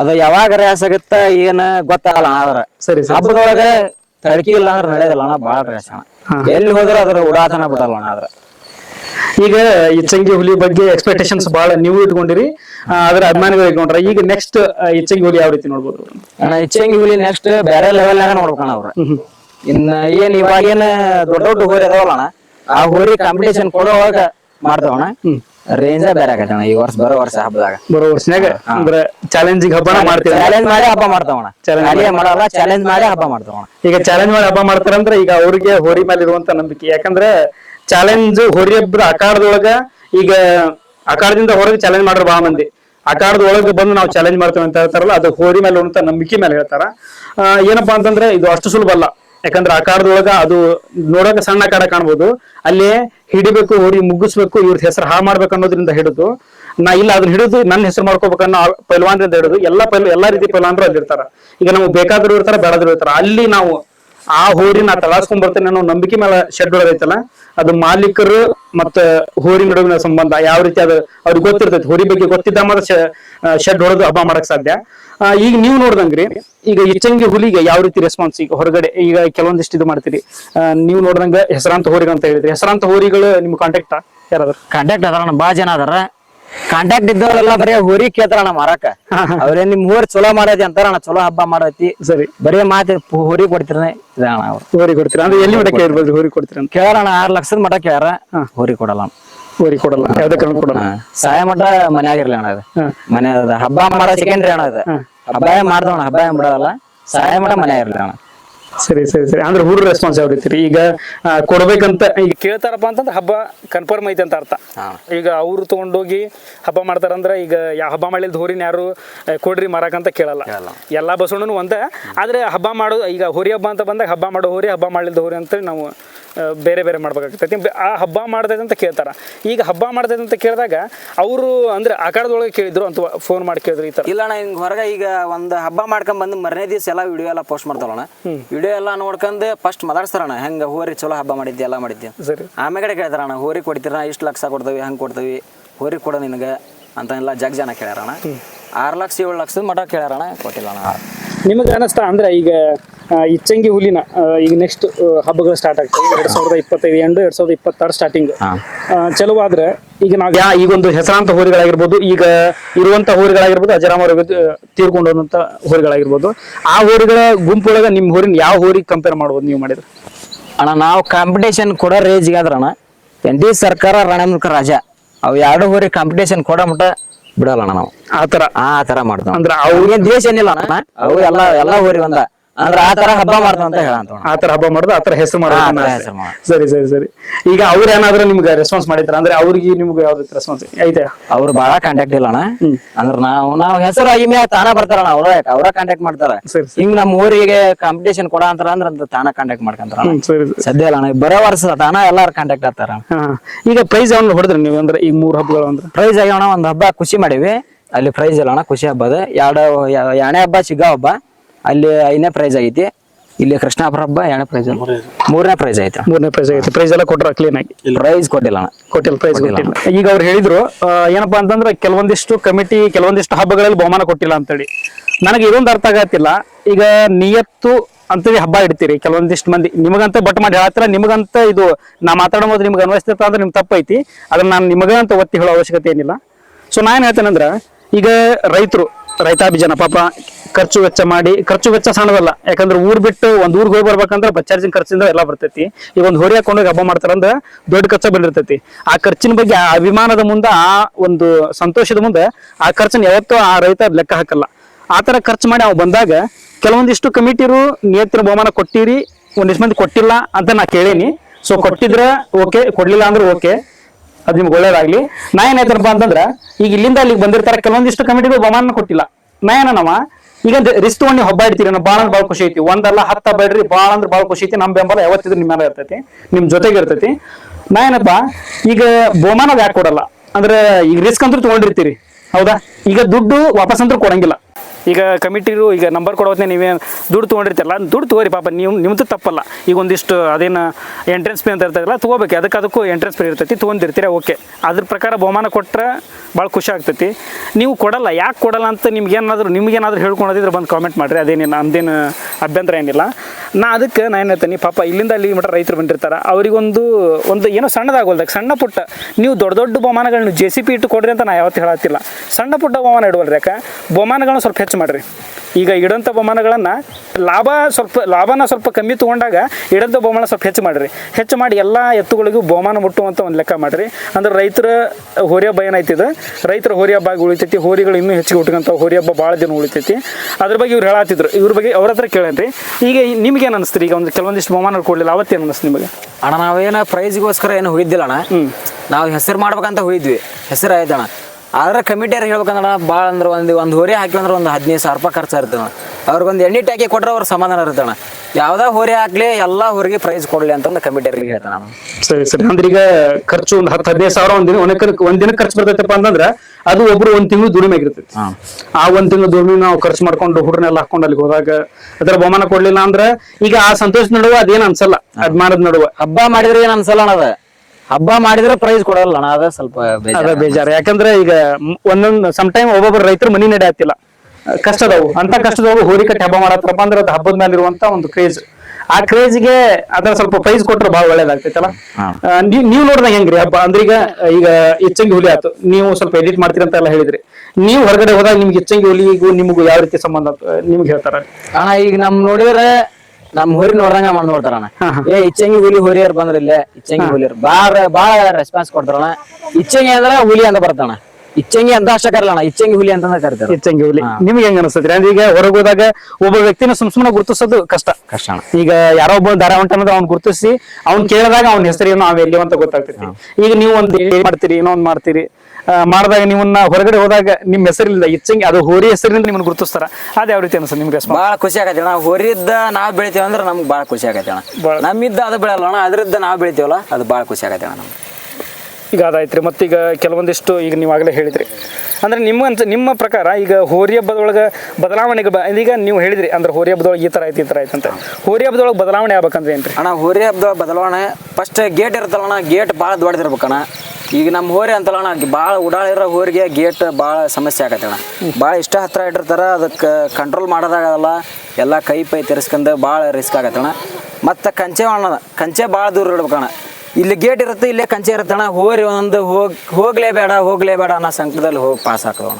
[SPEAKER 2] ಅದ ಯಾವಾಗ ರ್ಯಾಸ್ ಆಗತ್ತ ಏನ ಗೊತ್ತಾಗಲ್ಲ ಆದ್ರ.
[SPEAKER 1] ಸರಿ
[SPEAKER 2] ಹಬ್ಬದೊಳಗ ತಡಕಿ ಇಲ್ಲ ಅಂದ್ರೆ ನಡೆಯಲ್ಲ ಅಣ್ಣ ಬಾಳ ರ್ಯಾಸ್ ಅಣ್ಣ. ಎಲ್ಲಿ ಹೋದ್ರೆ ಅದ್ರ ಉಡಾತನ ಬಿಡಲ್ಲ ಅಣ್ಣ ಅದ್ರ
[SPEAKER 1] ಈಗ ಇಚ್ಚಂಗಿ ಹುಲಿ ಬಗ್ಗೆ ಎಕ್ಸ್ಪೆಕ್ಟೇಷನ್ಸ್ ಬಹಳ ನೀವು ಇಟ್ಕೊಂಡಿರಿ. ಅದ್ರ ಅದರ ಅಭಿಮಾನಿಗಳು ಇಟ್ಕೊಂಡ್ರ. ಈಗ ನೆಕ್ಸ್ಟ್ ಇಚ್ಚಂಗಿ ಹುಲಿ ಯಾವ ರೀತಿ ನೋಡ್ಬೋದು?
[SPEAKER 2] ಅಣ್ಣ ಇಚ್ಚಂಗಿ ಹುಲಿ ನೆಕ್ಸ್ಟ್ ಬೇರೆ ಲೆವೆಲ್ ನಾಗ ನೋಡ್ಬೇಕಣ್ಣ ಅವ್ರ. ಇನ್ನ ಏನ್ ಇವಾಗ ಏನ ದೊಡ್ಡ ದೊಡ್ಡ ಹೋರಿ ಅದಾವಲ್ಲ ಅಣ್ಣ ಆ ಹೋರಿ ಕಾಂಪಿಟೇಷನ್ ಕೊಡೋವಾಗ ಮಾಡ್ತಾವಣ್ಣ ರೇಂಜ ಬೇರೆ ಆಗತ್ತಣ ಈ ವರ್ಷ ಬರೋ ವರ್ಷ ಹಬ್ಬದಾಗ.
[SPEAKER 1] ಬರೋ ವರ್ಷನ್ಯಾಗ ಅಂದ್ರೆ ಚಾಲೆಂಜಿಂಗ್ ಹಬ್ಬನ ಮಾಡ್ತೀವಿ
[SPEAKER 2] ಚಾಲೆಂಜ್ ಮಾಡಿ ಹಬ್ಬ ಮಾಡ್ತಾವಣ ಚಾಲೆಂಜ್ ಮಾಡಲ್ಲ ಚಾಲೆಂಜ್ ಮಾಡಿ ಹಬ್ಬ ಮಾಡ್ತಾವಣ
[SPEAKER 1] ಈಗ ಚಾಲೆಂಜ್ ಮಾಡಿ ಹಬ್ಬ ಮಾಡ್ತಾರಂದ್ರೆ ಈಗ ಅವ್ರಿಗೆ ಹೋರಿ ಮೇಲೆ ಇರುವಂತ ನಂಬಿಕೆ. ಯಾಕಂದ್ರೆ ಚಾಲೆಂಜ್ ಹೋರಿ ಹಬ್ಬದ ಆಕಾರದೊಳಗ ಈಗ ಆಕಾರದಿಂದ ಹೊರಗೆ ಚಾಲೆಂಜ್ ಮಾಡ್ರ ಬಹಳ ಮಂದಿ. ಅಕಾಡದ ಒಳಗೆ ಬಂದು ನಾವು ಚಾಲೆಂಜ್ ಮಾಡ್ತೇವೆ ಅಂತ ಹೇಳ್ತಾರಲ್ಲ ಅದು ಹೋರಿ ಮೇಲೆ ಇರುವಂತ ನಂಬಿಕೆ ಮೇಲೆ ಹೇಳ್ತಾರ. ಏನಪ್ಪಾ ಅಂತಂದ್ರೆ ಇದು ಅಷ್ಟು ಸುಲಭ ಅಲ್ಲ. ಯಾಕಂದ್ರೆ ಅಖಾಡದೊಳಗ ಅದು ನೋಡೋಕೆ ಸಣ್ಣ ಕಾಡ ಕಾಣ್ಬೋದು. ಅಲ್ಲಿ ಹಿಡಿಬೇಕು ಹೋರಿ ಮುಗಿಸ್ಬೇಕು ಇವ್ರ ಹೆಸರು ಹಾ ಮಾಡ್ಬೇಕು ಅನ್ನೋದ್ರಿಂದ ಹಿಡಿದು, ನಾ ಇಲ್ಲ ಅದನ್ನ ಹಿಡಿದು ನನ್ನ ಹೆಸರು ಮಾಡ್ಕೋಬೇಕನ್ನೋ ಪೈಲ್ವಾನ್ರಿಂದ ಹಿಡಿದು ಎಲ್ಲಾ ಪೈಲ್, ಎಲ್ಲಾ ರೀತಿ ಪೈಲ್ವಾನ್ರು ಅಲ್ಲಿ ಇರ್ತಾರ. ಈಗ ನಾವು ಬೇಕಾದ್ರೂ ಇರ್ತಾರ, ಬೇಡಾದ್ರೂ ಇರ್ತಾರ. ಅಲ್ಲಿ ನಾವು ಆ ಹೋರಿ ನಾ ತಳಾಸ್ಕೊಂಡ್ ಬರ್ತೇನೆ ಅನ್ನೋ ನಂಬಿಕೆ ಮೇಲೆ ಶೆಡ್ ಒಳಗೈತಲ್ಲ ಅದು ಮಾಲೀಕರು ಮತ್ತ ಹೋರಿ ನಡುವಿನ ಸಂಬಂಧ ಯಾವ ರೀತಿ ಅದು, ಅವ್ರಿಗೆ ಗೊತ್ತಿರ್ತೈತಿ. ಹೋರಿ ಬಗ್ಗೆ ಗೊತ್ತಿದ್ದ ಮಾತ್ರ ಶೆಡ್ ಹೊಡೆದು ಹಬ್ಬ ಮಾಡಕ್ ಸಾಧ್ಯ. ಈಗ ನೀವು ನೋಡ್ದಂಗ್ರಿ ಈಗ ಇಚ್ಚಂಗಿ ಹುಲಿಗೆ ಯಾವ ರೀತಿ ರೆಸ್ಪಾನ್ಸ್ ಈಗ ಹೊರಗಡೆ ಈಗ ಕೆಲವೊಂದಿಷ್ಟು ಇದು ಮಾಡ್ತೀರಿ. ನೀವು ನೋಡ್ದಂಗ ಹೆಸರಾಂತ ಹೋರಿಗಳು ಅಂತ ಹೇಳಿದ್ರಿ. ಹೆಸರಾಂತ ಹೋರಿಗಳು ನಿಮ್ ಕಾಂಟ್ಯಾಕ್ಟ್ ಯಾರಾದ್ರು?
[SPEAKER 2] ಕಾಂಟ್ಯಾಕ್ಟ್ ಅದಾರ ಬಾ ಜನ ಅದಾರ. ಕಾಂಟ್ಯಾಕ್ಟ್ ಇದ್ದವರೆಲ್ಲ ಬರೀ ಹೋರಿ ಕೇಳ್ತಾರಣ್ಣ ಮಾರಕ. ಅವ್ರೇ ನಿಮ್ ಹೋರಿ ಚಲೋ ಮಾಡೈತಿ ಅಂತಾರಣ್ಣ ಚಲೋ ಹಬ್ಬ ಮಾಡೈತಿ.
[SPEAKER 1] ಸರಿ.
[SPEAKER 2] ಬರೀ ಮಾತು ಹೋರಿ ಕೊಡ್ತಿರನೆ
[SPEAKER 1] ಹೋರಿ ಕೊಡ್ತೀರ. ಅಂದ್ರೆ ಎಲ್ಲಿ ಮಟ್ಟ ಕೇಳ್ಬೋದು ಹೋರಿ ಕೊಡ್ತೀರ
[SPEAKER 2] ಕೇಳೋಣ ಆರ್ ಲಕ್ಷದ ಮಟ್ಟ ಕೇಳ್ಯಾರ. ಹೋರಿ ಕೊಡಲ್ಲ
[SPEAKER 1] ಹೋರಿ ಕೊಡಲ್ಲ ಯಾವ್ದೇ ಕಾರಣ ಕೊಡಲ್ಲ.
[SPEAKER 2] ಸಹಾಯ ಸಾಯ ಮಟ ಮನ್ಯಾಗ ಇರ್ಲಿ ಅಣ್ಣ ಅದು. ಮನೆ ಅದ ಹಬ್ಬ ಮಾಡೋ ಸೆಕೆಂಡ್ರಿ ಅಣ್ಣ ಅದು. ಹಬ್ಬ ಮಾಡ್ದವಣ ಹಬ್ಬ ಏನ್ ಬಿಡೋದಲ್ಲ. ಸಹಾಯ ಮಾಡ ಮನೆ ಇರ್ಲಿ ಅಣ್ಣ.
[SPEAKER 1] ಸರಿ ಸರಿ ಸರಿ. ಅಂದ್ರೆ ಹುಡುಗ ರೆಸ್ಪಾನ್ಸ್ ಯಾವ ರೀತಿ ರೀ ಈಗ ಕೊಡ್ಬೇಕಂತ ಈಗ ಕೇಳ್ತಾರಪ್ಪ ಅಂತಂದ್ರೆ ಹಬ್ಬ ಕನ್ಫರ್ಮ್ ಐತೆ ಅಂತ ಅರ್ಥ. ಈಗ ಅವ್ರು ತಗೊಂಡೋಗಿ ಹಬ್ಬ ಮಾಡ್ತಾರಂದ್ರೆ ಈಗ ಯಾವ ಹಬ್ಬ ಮಾಡಿಲ್ದ ಹೋರಿನ ಯಾರು ಕೊಡ್ರಿ ಮಾರಕಂತ ಅಂತ
[SPEAKER 2] ಕೇಳಲ್ಲ.
[SPEAKER 1] ಎಲ್ಲಾ ಬಸವಣ್ಣನು ಒಂದ. ಆದ್ರೆ ಹಬ್ಬ ಮಾಡೋ ಈಗ ಹೋರಿ ಹಬ್ಬ ಅಂತ ಬಂದಾಗ ಹಬ್ಬ ಮಾಡೋ ಹೋರಿ ಹಬ್ಬ ಮಾಡಿಲ್ದ ಹೋರಿ ಅಂತೇಳಿ ನಾವು ಬೇರೆ ಬೇರೆ ಮಾಡ್ಬೇಕಾಗ್ತೈತಿ. ಆ ಹಬ್ಬ ಮಾಡ್ತೈತೆ ಅಂತ ಕೇಳ್ತಾರೆ. ಈಗ ಹಬ್ಬ ಮಾಡ್ತೈತೆ ಅಂತ ಕೇಳಿದಾಗ ಅವರು ಅಂದ್ರೆ ಆಕಾರದೊಳಗೆ ಕೇಳಿದ್ರು ಅಂತ ಫೋನ್ ಮಾಡಿ ಕೇಳಿದ್ರು ಈ ತರ.
[SPEAKER 2] ಇಲ್ಲ ಅಣ್ಣ ಹಿಂಗೆ ಹೊರಗ ಈಗ ಒಂದು ಹಬ್ಬ ಮಾಡ್ಕೊಂಡ್ ಬಂದು ಮರನೇ ದಿವಸ ಎಲ್ಲ ವಿಡಿಯೋ ಎಲ್ಲ ಪೋಸ್ಟ್ ಮಾಡ್ತಾವಣ ವಿಡಿಯೋ ಎಲ್ಲ ನೋಡ್ಕೊಂಡು ಫಸ್ಟ್ ಮಾತಾಡ್ಸ್ತಾರಣ ಹೆಂಗೆ ಹೋರಿ ಚಲೋ ಹಬ್ಬ ಮಾಡಿದ್ದೆ ಎಲ್ಲ ಮಾಡಿದ್ದೆ.
[SPEAKER 1] ಸರಿ.
[SPEAKER 2] ಆಮೇಲೆ ಕೇಳ್ತಾರಣ ಹೋರಿ ಕೊಡ್ತೀರ ಇಷ್ಟು ಲಕ್ಷ ಕೊಡ್ತೀವಿ ಹಂಗೆ ಕೊಡ್ತೀವಿ ಹೋರಿ ಕೊಡ ನಿನಗೆ ಅಂತ ಎಲ್ಲ ಜಗ್ ಜನ ಕೇಳ್ಯಾರಣ್ಣ ಆರು ಲಕ್ಷ ಏಳು ಲಕ್ಷದ ಮಠ ಕೇಳಾರಣ ಕೊಟ್ಟಿಲ್ಲ ಅಣ್ಣ.
[SPEAKER 1] ನಿಮಗೆ ಅನಿಸ್ತಾ ಅಂದ್ರೆ ಈಗ ಆ, ಇಚ್ಚಂಗಿ ಹುಲಿನ ಆ, ಈಗ ನೆಕ್ಸ್ಟ್ ಹಬ್ಬಗಳು ಸ್ಟಾರ್ಟ್ ಆಗ್ತವೆ. ಎರಡ್ ಸಾವಿರದ ಇಪ್ಪತ್ತೈದು ಎಂಟು ಎರಡ್ ಸಾವಿರದ ಇಪ್ಪತ್ತಾರು ಸ್ಟಾರ್ಟಿಂಗ್ ಚಲುವಾದ್ರೆ ಆದ್ರೆ ಈಗ ನಾವು ಯಾ ಈಗೊಂದು ಹೆಸರಾಂತ ಹೋರಿಗಳಾಗಿರ್ಬೋದು ಈಗ ಇರುವಂತ ಹೋರಿಗಳಾಗಿರ್ಬೋದು ಅಜರಾಮರ ತೀರ್ಕೊಂಡು ಹೋದಂತ ಹೋರಿಗಳಾಗಿರ್ಬೋದು. ಆ ಹೋರಿಗಳ ಗುಂಪೊಳಗ ನಿಮ್ ಹೋರಿನ ಯಾವ ಹೋರಿ ಕಂಪೇರ್ ಮಾಡ್ಬೋದು ನೀವು ಮಾಡಿದ್ರೆ?
[SPEAKER 2] ಅಣ್ಣ ನಾವು ಕಾಂಪಿಟೇಷನ್ ಕೊಡೋ ರೇಜ್ಗೆ ಆದ್ರಣ್ಣ. ಎನ್ ಡಿ ಸರ್ಕಾರ ರಣಮುಖ ರಾಜ. ಅವು ಎರಡು ಹೋರಿ ಕಾಂಪಿಟೇಷನ್ ಕೊಡೋ ಮಟ ಬಿಡಲ್ಲ ನಾವು.
[SPEAKER 1] ಆ ತರ.
[SPEAKER 2] ಆ ತರ ಮಾಡ್ತಾವ.
[SPEAKER 1] ಅಂದ್ರ
[SPEAKER 2] ಅವ್ರಿಗೆ ದ್ವೇಷ ಏನಿಲ್ಲ ಅಣ್ಣ. ಅವು ಎಲ್ಲಾ ಎಲ್ಲಾ ಹೋರಿ ಒಂದ. ಅಂದ್ರ ಆ ತರ ಹಬ್ಬ ಮಾಡ್ದ ಅಂತ ಹೇಳಂತ
[SPEAKER 1] ಆ ತರ ಹಬ್ಬ ಮಾಡೋದು ಆ ತರ ಹೆಸರು ಮಾಡೋದು. ಸರಿ ಸರಿ ಸರಿ. ಈಗ ಅವ್ರ ಏನಾದ್ರು ನಿಮ್ಗೆ ರೆಸ್ಪಾನ್ಸ್ ಮಾಡಿದ್ರ ಅಂದ್ರೆ ಅವ್ರಿಗೆ ನಿಮ್ಗೆ ಯಾವ್ದು ರೆಸ್ಪಾನ್ಸ್ ಐತೆ?
[SPEAKER 2] ಅವ್ರು ಬಹಳ ಕಾಂಟ್ಯಾಕ್ಟ್ ಇಲ್ಲ ಅಣ್ಣ. ಅಂದ್ರ ನಾವು ನಾವು ಹೆಸರು ಆಗಿ ಮೇಲೆ ತಾನ ಬರ್ತಾರಣ್ಣ ಅವ್ರ ಅವ್ರ ಕಾಂಟ್ಯಾಕ್ಟ್ ಮಾಡ್ತಾರ. ಹಿಂಗ್ ನಮ್ಮ ಊರಿಗೆ ಕಾಂಪಿಟೇಷನ್ ಕೊಡ ಅಂತಾರ ಅಂದ್ರ ಅಂತ ತಾನ ಕಾಂಟ್ಯಾಕ್ಟ್ ಮಾಡ್ಕೊಂತಾರ. ಸದ್ಯ ಅಣ್ಣ ಬರೋ ವರ್ಷ ತಾನ ಎಲ್ಲಾರು ಕಾಂಟ್ಯಾಕ್ಟ್ ಆಗ್ತಾರ.
[SPEAKER 1] ಈಗ ಪ್ರೈಸ್ ಅವ್ನ ಹೊಡೆದ್ರಿ ನೀವು ಅಂದ್ರೆ ಈಗ ಮೂರ್ ಹಬ್ಬಗಳು ಅಂದ್ರೆ?
[SPEAKER 2] ಪ್ರೈಸ್ ಆಗಿ ಒಂದ್ ಹಬ್ಬ ಖುಷಿ ಮಾಡಿವಿ. ಅಲ್ಲಿ ಪ್ರೈಸ್ ಇಲ್ಲ ಅಣ್ಣ ಖುಷಿ ಹಬ್ಬದ ಎರಡು ಯಾಣೆ ಹಬ್ಬ ಶಿಗ್ಗ ಹಬ್ಬ. ಅಲ್ಲಿ ಐದನೇ ಪ್ರೈಸ್ ಆಗೈತಿ. ಇಲ್ಲಿ ಕೃಷ್ಣಾಪುರ ಹಬ್ಬ ಎರಡನೇ ಪ್ರೈಸ್ ಮೂರನೇ ಪ್ರೈಸ್ ಆಯ್ತು.
[SPEAKER 1] ಮೂರನೇ ಪ್ರೈಸ್ ಆಗೈತೆ. ಪ್ರೈಸ್ ಎಲ್ಲ ಕೊಟ್ರ ಕ್ಲೀನ್ ಆಗಿ.
[SPEAKER 2] ಪ್ರೈಸ್ ಕೊಟ್ಟಿಲ್ಲ
[SPEAKER 1] ಕೊಟ್ಟಿಲ್ಲ ಪ್ರೈಸ್ ಕೊಟ್ಟಿಲ್ಲ ಈಗ ಅವ್ರು ಹೇಳಿದ್ರು ಏನಪ್ಪಾ ಅಂತಂದ್ರೆ ಕೆಲವೊಂದಿಷ್ಟು ಕಮಿಟಿ ಕೆಲವೊಂದಿಷ್ಟು ಹಬ್ಬಗಳಲ್ಲಿ ಬಹುಮಾನ ಕೊಟ್ಟಿಲ್ಲ ಅಂತೇಳಿ. ನನಗೆ ಇದೊಂದು ಅರ್ಥ ಆಗತ್ತಿಲ್ಲ. ಈಗ ನಿಯತ್ತು ಅಂತೇಳಿ ಹಬ್ಬ ಇಡ್ತೀರಿ ಕೆಲವೊಂದಿಷ್ಟು ಮಂದಿ. ನಿಮಗಂತ ಬಟ್ ಮಾಡಿ ಹೇಳತ್ತಿರ ನಿಮಗಂತ ಇದು ನಾ ಮಾತಾಡೋ ಮೊದಲು ನಿಮ್ಗೆ ಅನ್ವಯಿಸ್ತೈತೆ ಅಂದ್ರೆ ನಿಮ್ ತಪ್ಪೈತಿ. ಅದನ್ನ ನಾನು ನಿಮಗ ಅಂತ ಒತ್ತಿ ಹೇಳೋ ಅವಶ್ಯಕತೆ ಏನಿಲ್ಲ. ಸೊ ನಾನು ಹೇಳ್ತೇನೆ ಅಂದ್ರೆ ಈಗ ರೈತರು ರೈತಾಪಿ ಜನ ಪಾಪ ಖರ್ಚು ವೆಚ್ಚ ಮಾಡಿ, ಖರ್ಚು ವೆಚ್ಚ ಸಣ್ಣದಲ್ಲ ಯಾಕಂದ್ರೆ ಊರ್ ಬಿಟ್ಟು ಒಂದ್ ಊರ್ಗ್ ಹೋಗಿ ಬರ್ಬೇಕಂದ್ರೆ ಬಸ್ ಚಾರ್ಜಿಂಗ್ ಖರ್ಚಿಂದ ಎಲ್ಲ ಬರ್ತೈತಿ. ಈಗ ಒಂದ್ ಹೊರಿ ಹಾಕೊಂಡು ಹಬ್ಬ ಮಾಡ್ತಾರಂದ್ರ ದೊಡ್ಡ ಖರ್ಚ ಬಂದಿರ್ತೈತಿ. ಆ ಖರ್ಚಿನ ಬಗ್ಗೆ, ಆ ಅಭಿಮಾನದ ಮುಂದೆ, ಆ ಒಂದು ಸಂತೋಷದ ಮುಂದೆ ಆ ಖರ್ಚನ್ನ ಯಾವತ್ತೂ ಆ ರೈತ ಲೆಕ್ಕ ಹಾಕಲ್ಲ. ಆ ತರ ಖರ್ಚು ಮಾಡಿ ಅವ್ ಬಂದಾಗ ಕೆಲವೊಂದಿಷ್ಟು ಕಮಿಟಿರು ನಿಯತ್ತಿನ ಬಹುಮಾನ ಕೊಟ್ಟಿರಿ, ಒಂದಿಷ್ಟು ಮಂದಿ ಕೊಟ್ಟಿಲ್ಲ ಅಂತ ನಾ ಕೇಳೀನಿ. ಸೊ ಕೊಟ್ಟಿದ್ರೆ ಓಕೆ, ಕೊಡ್ಲಿಲ್ಲ ಅಂದ್ರೆ ಓಕೆ. ಅದ್ ನಿಮ್ಗೆ ಒಳ್ಳೇದಾಗ್ಲಿ. ನಾ ಏನ್ ಹೇಳ್ತಾರಪ್ಪ ಅಂತಂದ್ರ, ಈಗ ಇಲ್ಲಿಂದ ಅಲ್ಲಿಗೆ ಬಂದಿರ್ತಾರೆ, ಕೆಲವೊಂದಿಷ್ಟು ಕಮಿಟಿಗಳು ಬಹುಮಾನ ಕೊಟ್ಟಿಲ್ಲ. ನಾ ಏನವ ಈಗ ರಿಸ್ಕ್ ತಗೊಂಡು ನೀವು ಹಬ್ಬ ಇಡ್ತೀರಿ ನಮ್ಮ ಬಾಳ ಭಾಳ ಖುಷಿ ಐತಿ. ಒಂದಲ್ಲ ಹತ್ತ ಬೇಡ್ರಿ ಬಾಳ ಅಂದ್ರೆ ಭಾಳ ಖುಷಿ ಐತಿ. ನಮ್ ಬೆಂಬಲ ಯಾವತ್ತಿದ್ರು ನಿಮ್ಮ ಮೇಲೆ ಇರ್ತೈತಿ. ನಿಮ್ ಜೊತೆಗೆ ಇರ್ತೈತಿ. ನಾ ಏನಪ್ಪ ಈಗ ಬಹುಮಾನ ಯಾಕೆ ಕೊಡಲ್ಲ? ಅಂದ್ರೆ ಈಗ ರಿಸ್ಕ್ ಅಂತೂ ತಗೊಂಡಿರ್ತೀರಿ. ಹೌದಾ? ಈಗ ದುಡ್ಡು ವಾಪಸ್ ಅಂತೂ ಕೊಡಂಗಿಲ್ಲ. ಈಗ ಕಮಿಟಿರು ಈಗ ನಂಬರ್ ಕೊಡೋತ್ನೇ ನೀವೇ ದುಡ್ಡು ತೊಗೊಂಡಿರ್ತೀರಲ್ಲ ದುಡ್ಡು ತಗೋರಿ ಪಾಪ, ನೀವು ನಿಮ್ಮದು ತಪ್ಪಲ್ಲ. ಈಗ ಒಂದಿಷ್ಟು ಅದೇನು ಎಂಟ್ರೆನ್ಸ್ ಪೇ ಅಂತ ಇರ್ತದಲ್ಲ, ತಗೋಬೇಕು. ಅದಕ್ಕೆ ಅದಕ್ಕೂ ಎಂಟ್ರೆನ್ಸ್ ಪೇ ಇರ್ತೈತಿ, ತೊಗೊಂಡಿರ್ತೀರ, ಓಕೆ. ಅದ್ರ ಪ್ರಕಾರ ಬಹುಮಾನ ಕೊಟ್ಟರೆ ಭಾಳ ಖುಷಿ ಆಗ್ತೈತಿ. ನೀವು ಕೊಡಲ್ಲ, ಯಾಕೆ ಕೊಡಲ್ಲ ಅಂತ ನಿಮ್ಗೇನಾದರೂ, ನಿಮ್ಗೇನಾದ್ರು ಹೇಳ್ಕೊಳೋದಿದ್ರೆ ಬಂದು ಕಾಮೆಂಟ್ ಮಾಡಿರಿ. ಅದೇನಿಲ್ಲ ನಮ್ದೇನು ಅಭ್ಯಂತರ ಏನಿಲ್ಲ. ನಾ ಅದಕ್ಕೆ ನಾನು ಏನು ಹೇಳ್ತೀನಿ, ಪಾಪ ಇಲ್ಲಿಂದ ಅಲ್ಲಿ ಮಟ್ಟ ರೈತರು ಬಂದಿರ್ತಾರೆ, ಅವರಿಗೊಂದು, ಒಂದು ಏನೋ ಸಣ್ಣದಾಗೋಲ್ದಾಗ ಸಣ್ಣ ಪುಟ್ಟ. ನೀವು ದೊಡ್ಡ ದೊಡ್ಡ ಬಹುಮಾನಗಳನ್ನ ಜೆ ಸಿ ಪಿ ಇಟ್ಟು ಕೊಡ್ರಿ ಅಂತ ನಾ ಯಾವತ್ತೂ ಹೇಳತ್ತಿಲ್ಲ. ಸಣ್ಣ ಪುಟ್ಟ ಬಹುಮಾನ ಇಡುವಲ್ರಿ ಯಾಕೆ ಬಹುಮಾನಗಳನ್ನ ಸ್ವಲ್ಪ ಹೆಚ್ಚು ಮಾಡಿರಿ. ಈಗ ಇಡೋಂಥ ಬಹುಮಾನಗಳನ್ನು ಲಾಭ ಸ್ವಲ್ಪ ಲಾಭನ ಸ್ವಲ್ಪ ಕಮ್ಮಿ ತೊಗೊಂಡಾಗ ಇಡಂಥ ಬಹುಮಾನ ಸ್ವಲ್ಪ ಹೆಚ್ಚು ಮಾಡಿರಿ. ಹೆಚ್ಚು ಮಾಡಿ ಎಲ್ಲ ಎತ್ತುಗಳಿಗೂ ಬಹುಮಾನ ಮುಟ್ಟುವಂಥ ಒಂದು ಲೆಕ್ಕ ಮಾಡಿರಿ. ಅಂದ್ರೆ ರೈತರ ಹೋರಿ ಹಬ್ಬ ಏನೈತಿದೆ ರೈತರ ಹೋರಿ ಹಬ್ಬ ಆಗಿ ಉಳಿತೈತಿ ಹೋರಿಗಳು ಇನ್ನೂ ಹೆಚ್ಚಿಗೆ ಹುಟ್ಕಂತ ಹೋರಿ ಹಬ್ಬ ಭಾಳ ದಿನ ಉಳಿತೈತಿ. ಅದ್ರ ಬಗ್ಗೆ ಇವ್ರು ಹೇಳತ್ತಿದ್ರು ಇವ್ರ ಬಗ್ಗೆ ಅವ್ರ ಹತ್ರ ಕೇಳೇನ್ರಿ. ಈಗ ನಿಮ್ಗೆ ಏನು ಅನಿಸ್ತೀರಿ? ಈಗ ಒಂದು ಕೆಲವೊಂದಿಷ್ಟು ಬಹುಮಾನ ಕೊಡಲಿಲ್ಲ ಅವತ್ತೇನು ಅನಿಸ್ತು ನಿಮಗೆ?
[SPEAKER 2] ಅಣ್ಣ ನಾವೇನ ಪ್ರೈಸ್ಗೋಸ್ಕರ ಏನು ಹೋಗಿದ್ದಿಲ್ಲ ಅಣ್ಣ. ನಾವು ಹೆಸರು ಮಾಡ್ಬೇಕಂತ ಹೋಗಿದ್ವಿ ಹೆಸರು ಆಯ್ತಣ್ಣ ಆದ್ರೆ ಕಮಿಟಿಯರ್ ಹೇಳ್ಬೇಕಂದ್ರೆ ಭಾಳ ಅಂದ್ರೆ ಒಂದು ಒಂದು ಹೋರಿ ಹಾಕಿ ಅಂದ್ರೆ ಒಂದು ಹದಿನೈದು ಸಾವಿರ ರೂಪಾಯಿ ಖರ್ಚು ಇರ್ತದೆ ಅವ್ರಿಗೊಂದು ಎಣ್ಣೆ ಟ್ಯಾಕಿ ಕೊಟ್ರೆ ಅವ್ರ ಸಮಾಧಾನ ಇರ್ತಾನೆ ಯಾವ್ದಾ ಹೋರಿ ಹಾಕ್ಲಿ ಎಲ್ಲಾ ಹೋರಿಗೆ ಪ್ರೈಸ್ ಕೊಡ್ಲಿ ಅಂತಂದು ಕಮಿಟಿಯರ್ಗೆ ಹೇಳ್ತಾನೆ ನಾನು.
[SPEAKER 1] ಸರಿ ಸರಿ. ಅಂದ್ರೆ ಈಗ ಖರ್ಚು ಒಂದು ಹತ್ತು ಹದಿನೈದು ಸಾವಿರ ಒಂದಿನ ದಿನ ಒಂದ್ ಒಂದ್ ದಿನ ಖರ್ಚು ಬರ್ತೈತಪ್ಪ ಅಂತಂದ್ರೆ ಅದು ಒಬ್ರು ಒಂದ್ ತಿಂಗಳು ದುಡಿಮೆ ಆಗಿರ್ತೈತಿ. ಆ ಒಂದ್ ತಿಂಗಳು ದುಡಿಮೆ ನಾವು ಖರ್ಚು ಮಾಡ್ಕೊಂಡು ಹುಡ್ರನ್ನೆಲ್ಲ ಹಾಕೊಂಡು ಅಲ್ಲಿಗೆ ಹೋದಾಗ ಅದರ ಬಹುಮಾನ ಕೊಡ್ಲಿಲ್ಲ ಅಂದ್ರೆ ಈಗ ಆ ಸಂತೋಷ ನಡುವ ಅದೇನ್ ಅನ್ಸಲ್ಲ. ಅಭಿಮಾನದ ನಡುವ.
[SPEAKER 2] ಹಬ್ಬ ಮಾಡಿದ್ರೆ ಏನ್ ಅನ್ಸಲ್ಲ ಅಣ್ಣ ಅದ. ಹಬ್ಬ ಮಾಡಿದ್ರೆ ಪ್ರೈಸ್ ಕೊಡಲ್ಲ ಅಣ್ಣ ಅದ ಸ್ವಲ್ಪ ಬೇಜಾರ್.
[SPEAKER 1] ಅದ ಬೇಜಾರು. ಯಾಕಂದ್ರೆ ಈಗ ಮ್- ಒಂದೊಂದ್ ಸಮ್ ಟೈಮ್ ಒಬ್ಬೊಬ್ಬರು ರೈತರು ಮನಿ ನಡೆಯತ್ತಿಲ್ಲ ಕಷ್ಟದವು ಅಂತ ಕಷ್ಟದವು ಹೋರಿ ಕಟ್ಟಿ ಹಬ್ಬ ಮಾಡತ್ತಪ್ಪ ಅಂದ್ರೆ ಅದು ಹಬ್ಬದ ಮೇಲೆ ಇರುವಂತ ಒಂದು ಕ್ರೇಜ್ ಆ ಕ್ರೇಜ್ಗೆ ಅದ್ರ ಸ್ವಲ್ಪ ಪ್ರೈಸ್ ಕೊಟ್ರೆ ಬಹಳ ಒಳ್ಳೇದಾಗ್ತೈತಲ್ಲ? ಆ, ನೀವ್ ನೀವ್ ನೋಡ್ದಂಗ ಹೆಂಗ್ರಿ ಹಬ್ಬ? ಅಂದ್ರೆ ಈಗ ಈಗ ಇಚ್ಚಂಗಿ ಹುಲಿ ಆಯ್ತು ನೀವು ಸ್ವಲ್ಪ ಎಡಿಟ್ ಮಾಡ್ತೀರಿ ಅಂತ ಎಲ್ಲ ಹೇಳಿದ್ರಿ. ನೀವು ಹೊರಗಡೆ ಹೋದಾಗ ನಿಮ್ಗೆ ಇಚ್ಚಂಗಿ ಹುಲಿಗೂ ನಿಮಗೂ ಯಾವ ರೀತಿ ಸಂಬಂಧ ಅಂತ ನಿಮ್ಗೆ ಹೇಳ್ತಾರ?
[SPEAKER 2] ಅಣ್ಣ ಈಗ ನಮ್ ನೋಡಿದ್ರೆ ನಮ್ ಹುರಿ ನೋಡ್ದಂಗ ಮಾಡ್ ನೋಡ್ತಾರಣ್ಣ ಏ ಇಚ್ಚಂಗಿ ಹುಲಿ ಹುರಿಯರ್ ಬಂದ್ರ ಇಲ್ಲೇ ಇಚ್ಚಂಗಿ ಹುಲಿಯರ್. ಬಾಳ ಬಾಳ ರೆಸ್ಪಾನ್ಸ್ ಕೊಡ್ತಾರಣ್ಣ ಇಚ್ಚಂಗಿ ಅಂದ್ರ ಹುಲಿ ಅಂತ ಬರ್ತಾನ ಇಚ್ಚಂಗಿ ಅಂತ ಅಷ್ಟ ಕರಲಣ್ಣ ಇಚ್ಚಂಗಿ ಹುಲಿ ಅಂತ ಕರಿತಾರೆ.
[SPEAKER 1] ಇಚ್ಚಂಗಿ ಹುಲಿ. ನಿಮ್ಗೆ ಹೆಂಗ ಅನಿಸ್ತೈತಿ ಅಂದ್ರೆ ಈಗ ಹೊರಗೆ ಹೋದಾಗ ಒಬ್ಬ ವ್ಯಕ್ತಿನ ಸುಮ್ ಸುಮ್ಮನೆ ಗುರುತಿಸೋದು ಕಷ್ಟ.
[SPEAKER 2] ಕಷ್ಟ
[SPEAKER 1] ಈಗ ಯಾರೋ ಒಬ್ಬ ದಾರ ಅನ್ನೋದು ಅವ್ನ್ ಗುರುತಿಸಿ ಅವ್ನ್ ಕೇಳಿದಾಗ ಅವ್ನ ಹೆಸರೇನು ನಾವ್ ಎಲ್ಲಿ ಅಂತ ಗೊತ್ತಾಗ್ತೈತಿ. ಈಗ ನೀವು ಒಂದ್ ಏನ್ ಮಾಡ್ತೀರಿ ಇನ್ನೊಂದ್ ಮಾಡ್ತೀರಿ. ಮಾಡಿದಾಗ ನಿಮ್ಮನ್ನ ಹೊರಗಡೆ ಹೋದಾಗ ನಿಮ್ಮ ಹೆಸರಿಲ್ಲ ಇಚ್ಚಂಗಿ ಅದು ಹೋರಿ ಹೆಸರಿನಿಂದ ನಿಮ್ಗೆ ಗುರುತಿಸ್ತಾರ. ಅದ್ ಯಾವ ರೀತಿ ಅನ್ಸುತ್ತೆ ನಿಮ್ಗೆ ಭಾಳ
[SPEAKER 2] ಬಾಳ ಖುಷಿ ಆಗತ್ತೆ ಅಣ್ಣ. ಹೊರಿದ್ದ ನಾವು ಬೆಳಿತೀವಿ ಅಂದ್ರೆ ನಮ್ಗೆ ಬಹಳ ಖುಷಿ ಆಗತ್ತೆ ಅಣ್ಣ. ನಮ್ಮಿದ್ದ ಅದು ಬೆಳೆಯಲ್ಲ ಅಣ್ಣ ಅದರಿಂದ ನಾವು ಬೆಳಿತೀವಲ್ಲ ಅದು ಬಹಳ ಖುಷಿ ಆಗತ್ತೆ ಅಣ್ಣ ನಮ್ಗೆ.
[SPEAKER 1] ಈಗ ಅದಾಯ್ತ್ರಿ ಮತ್ತೀಗ ಕೆಲವೊಂದಿಷ್ಟು ಈಗ ನೀವು ಆಗಲೇ ಹೇಳಿದ್ರಿ. ಅಂದ್ರೆ ನಿಮ್ಮ ಅಂತ ನಿಮ್ಮ ಪ್ರಕಾರ ಈಗ ಹೋರಿ ಹಬ್ಬದೊಳಗೆ ಬದಲಾವಣೆಗೆ ಬ ಈಗ ನೀವು ಹೇಳಿದ್ರಿ ಅಂದ್ರೆ ಹೋರಿ ಹಬ್ಬದೊಳಗೆ ಈ ಥರ ಐತಿ ಈ ಥರ ಐತಂತ ಅಂತ. ಹೋರಿ ಹಬ್ಬದೊಳಗೆ ಬದಲಾವಣೆ ಆಗ್ಬೇಕಂದ್ರೆ ಏನ್ರಿ?
[SPEAKER 2] ಅಣ್ಣ ಹೋರಿ ಹಬ್ಬದ ಬದಲಾವಣೆ ಫಸ್ಟ್ ಗೇಟ್ ಇರುತ್ತಲ್ಲ ಅಣ್ಣ ಗೇಟ್ ಭಾಳ ದೊಡ್ಡದಿರ್ಬೇಕಣ್ಣ. ಈಗ ನಮ್ಮ ಹೋರಿ ಅಂತಲ್ಲ ಅಣ್ಣ ಭಾಳ ಉಡಾಳಿರೋ ಹೋರಿಗೆ ಗೇಟ್ ಭಾಳ ಸಮಸ್ಯೆ ಆಗತ್ತೆ ಅಣ್ಣ. ಭಾಳ ಇಷ್ಟ ಹತ್ರ ಇಟ್ಟಿರ್ತಾರೆ ಅದಕ್ಕೆ ಕಂಟ್ರೋಲ್ ಮಾಡೋದಾಗಲ್ಲ ಎಲ್ಲ ಕೈ ಪೈ ತೆರೆಸ್ಕೊಂಡು ಭಾಳ ರಿಸ್ಕ್ ಆಗತ್ತೆ ಅಣ್ಣ. ಮತ್ತು ಕಂಚೆ ಅಣ್ಣ ಕಂಚೆ ಭಾಳ ದೂರ ಇಡ್ಬೇಕಣ್ಣ ಇಲ್ಲಿ ಗೇಟ್ ಇರುತ್ತೆ ಇಲ್ಲೇ ಕಂಚೆ ಇರುತ್ತೆ ಅಣ್ಣ. ಹೋರಿ ಒಂದು ಬೇಡ ಹೋಗ್ಲೇಬೇಡ ಹೋಗ್ಲೇಬೇಡ ಅನ್ನೋ ಸಂಕಟದಲ್ಲಿ ಹೋಗಿ ಪಾಸ್ ಹಾಕೋಣ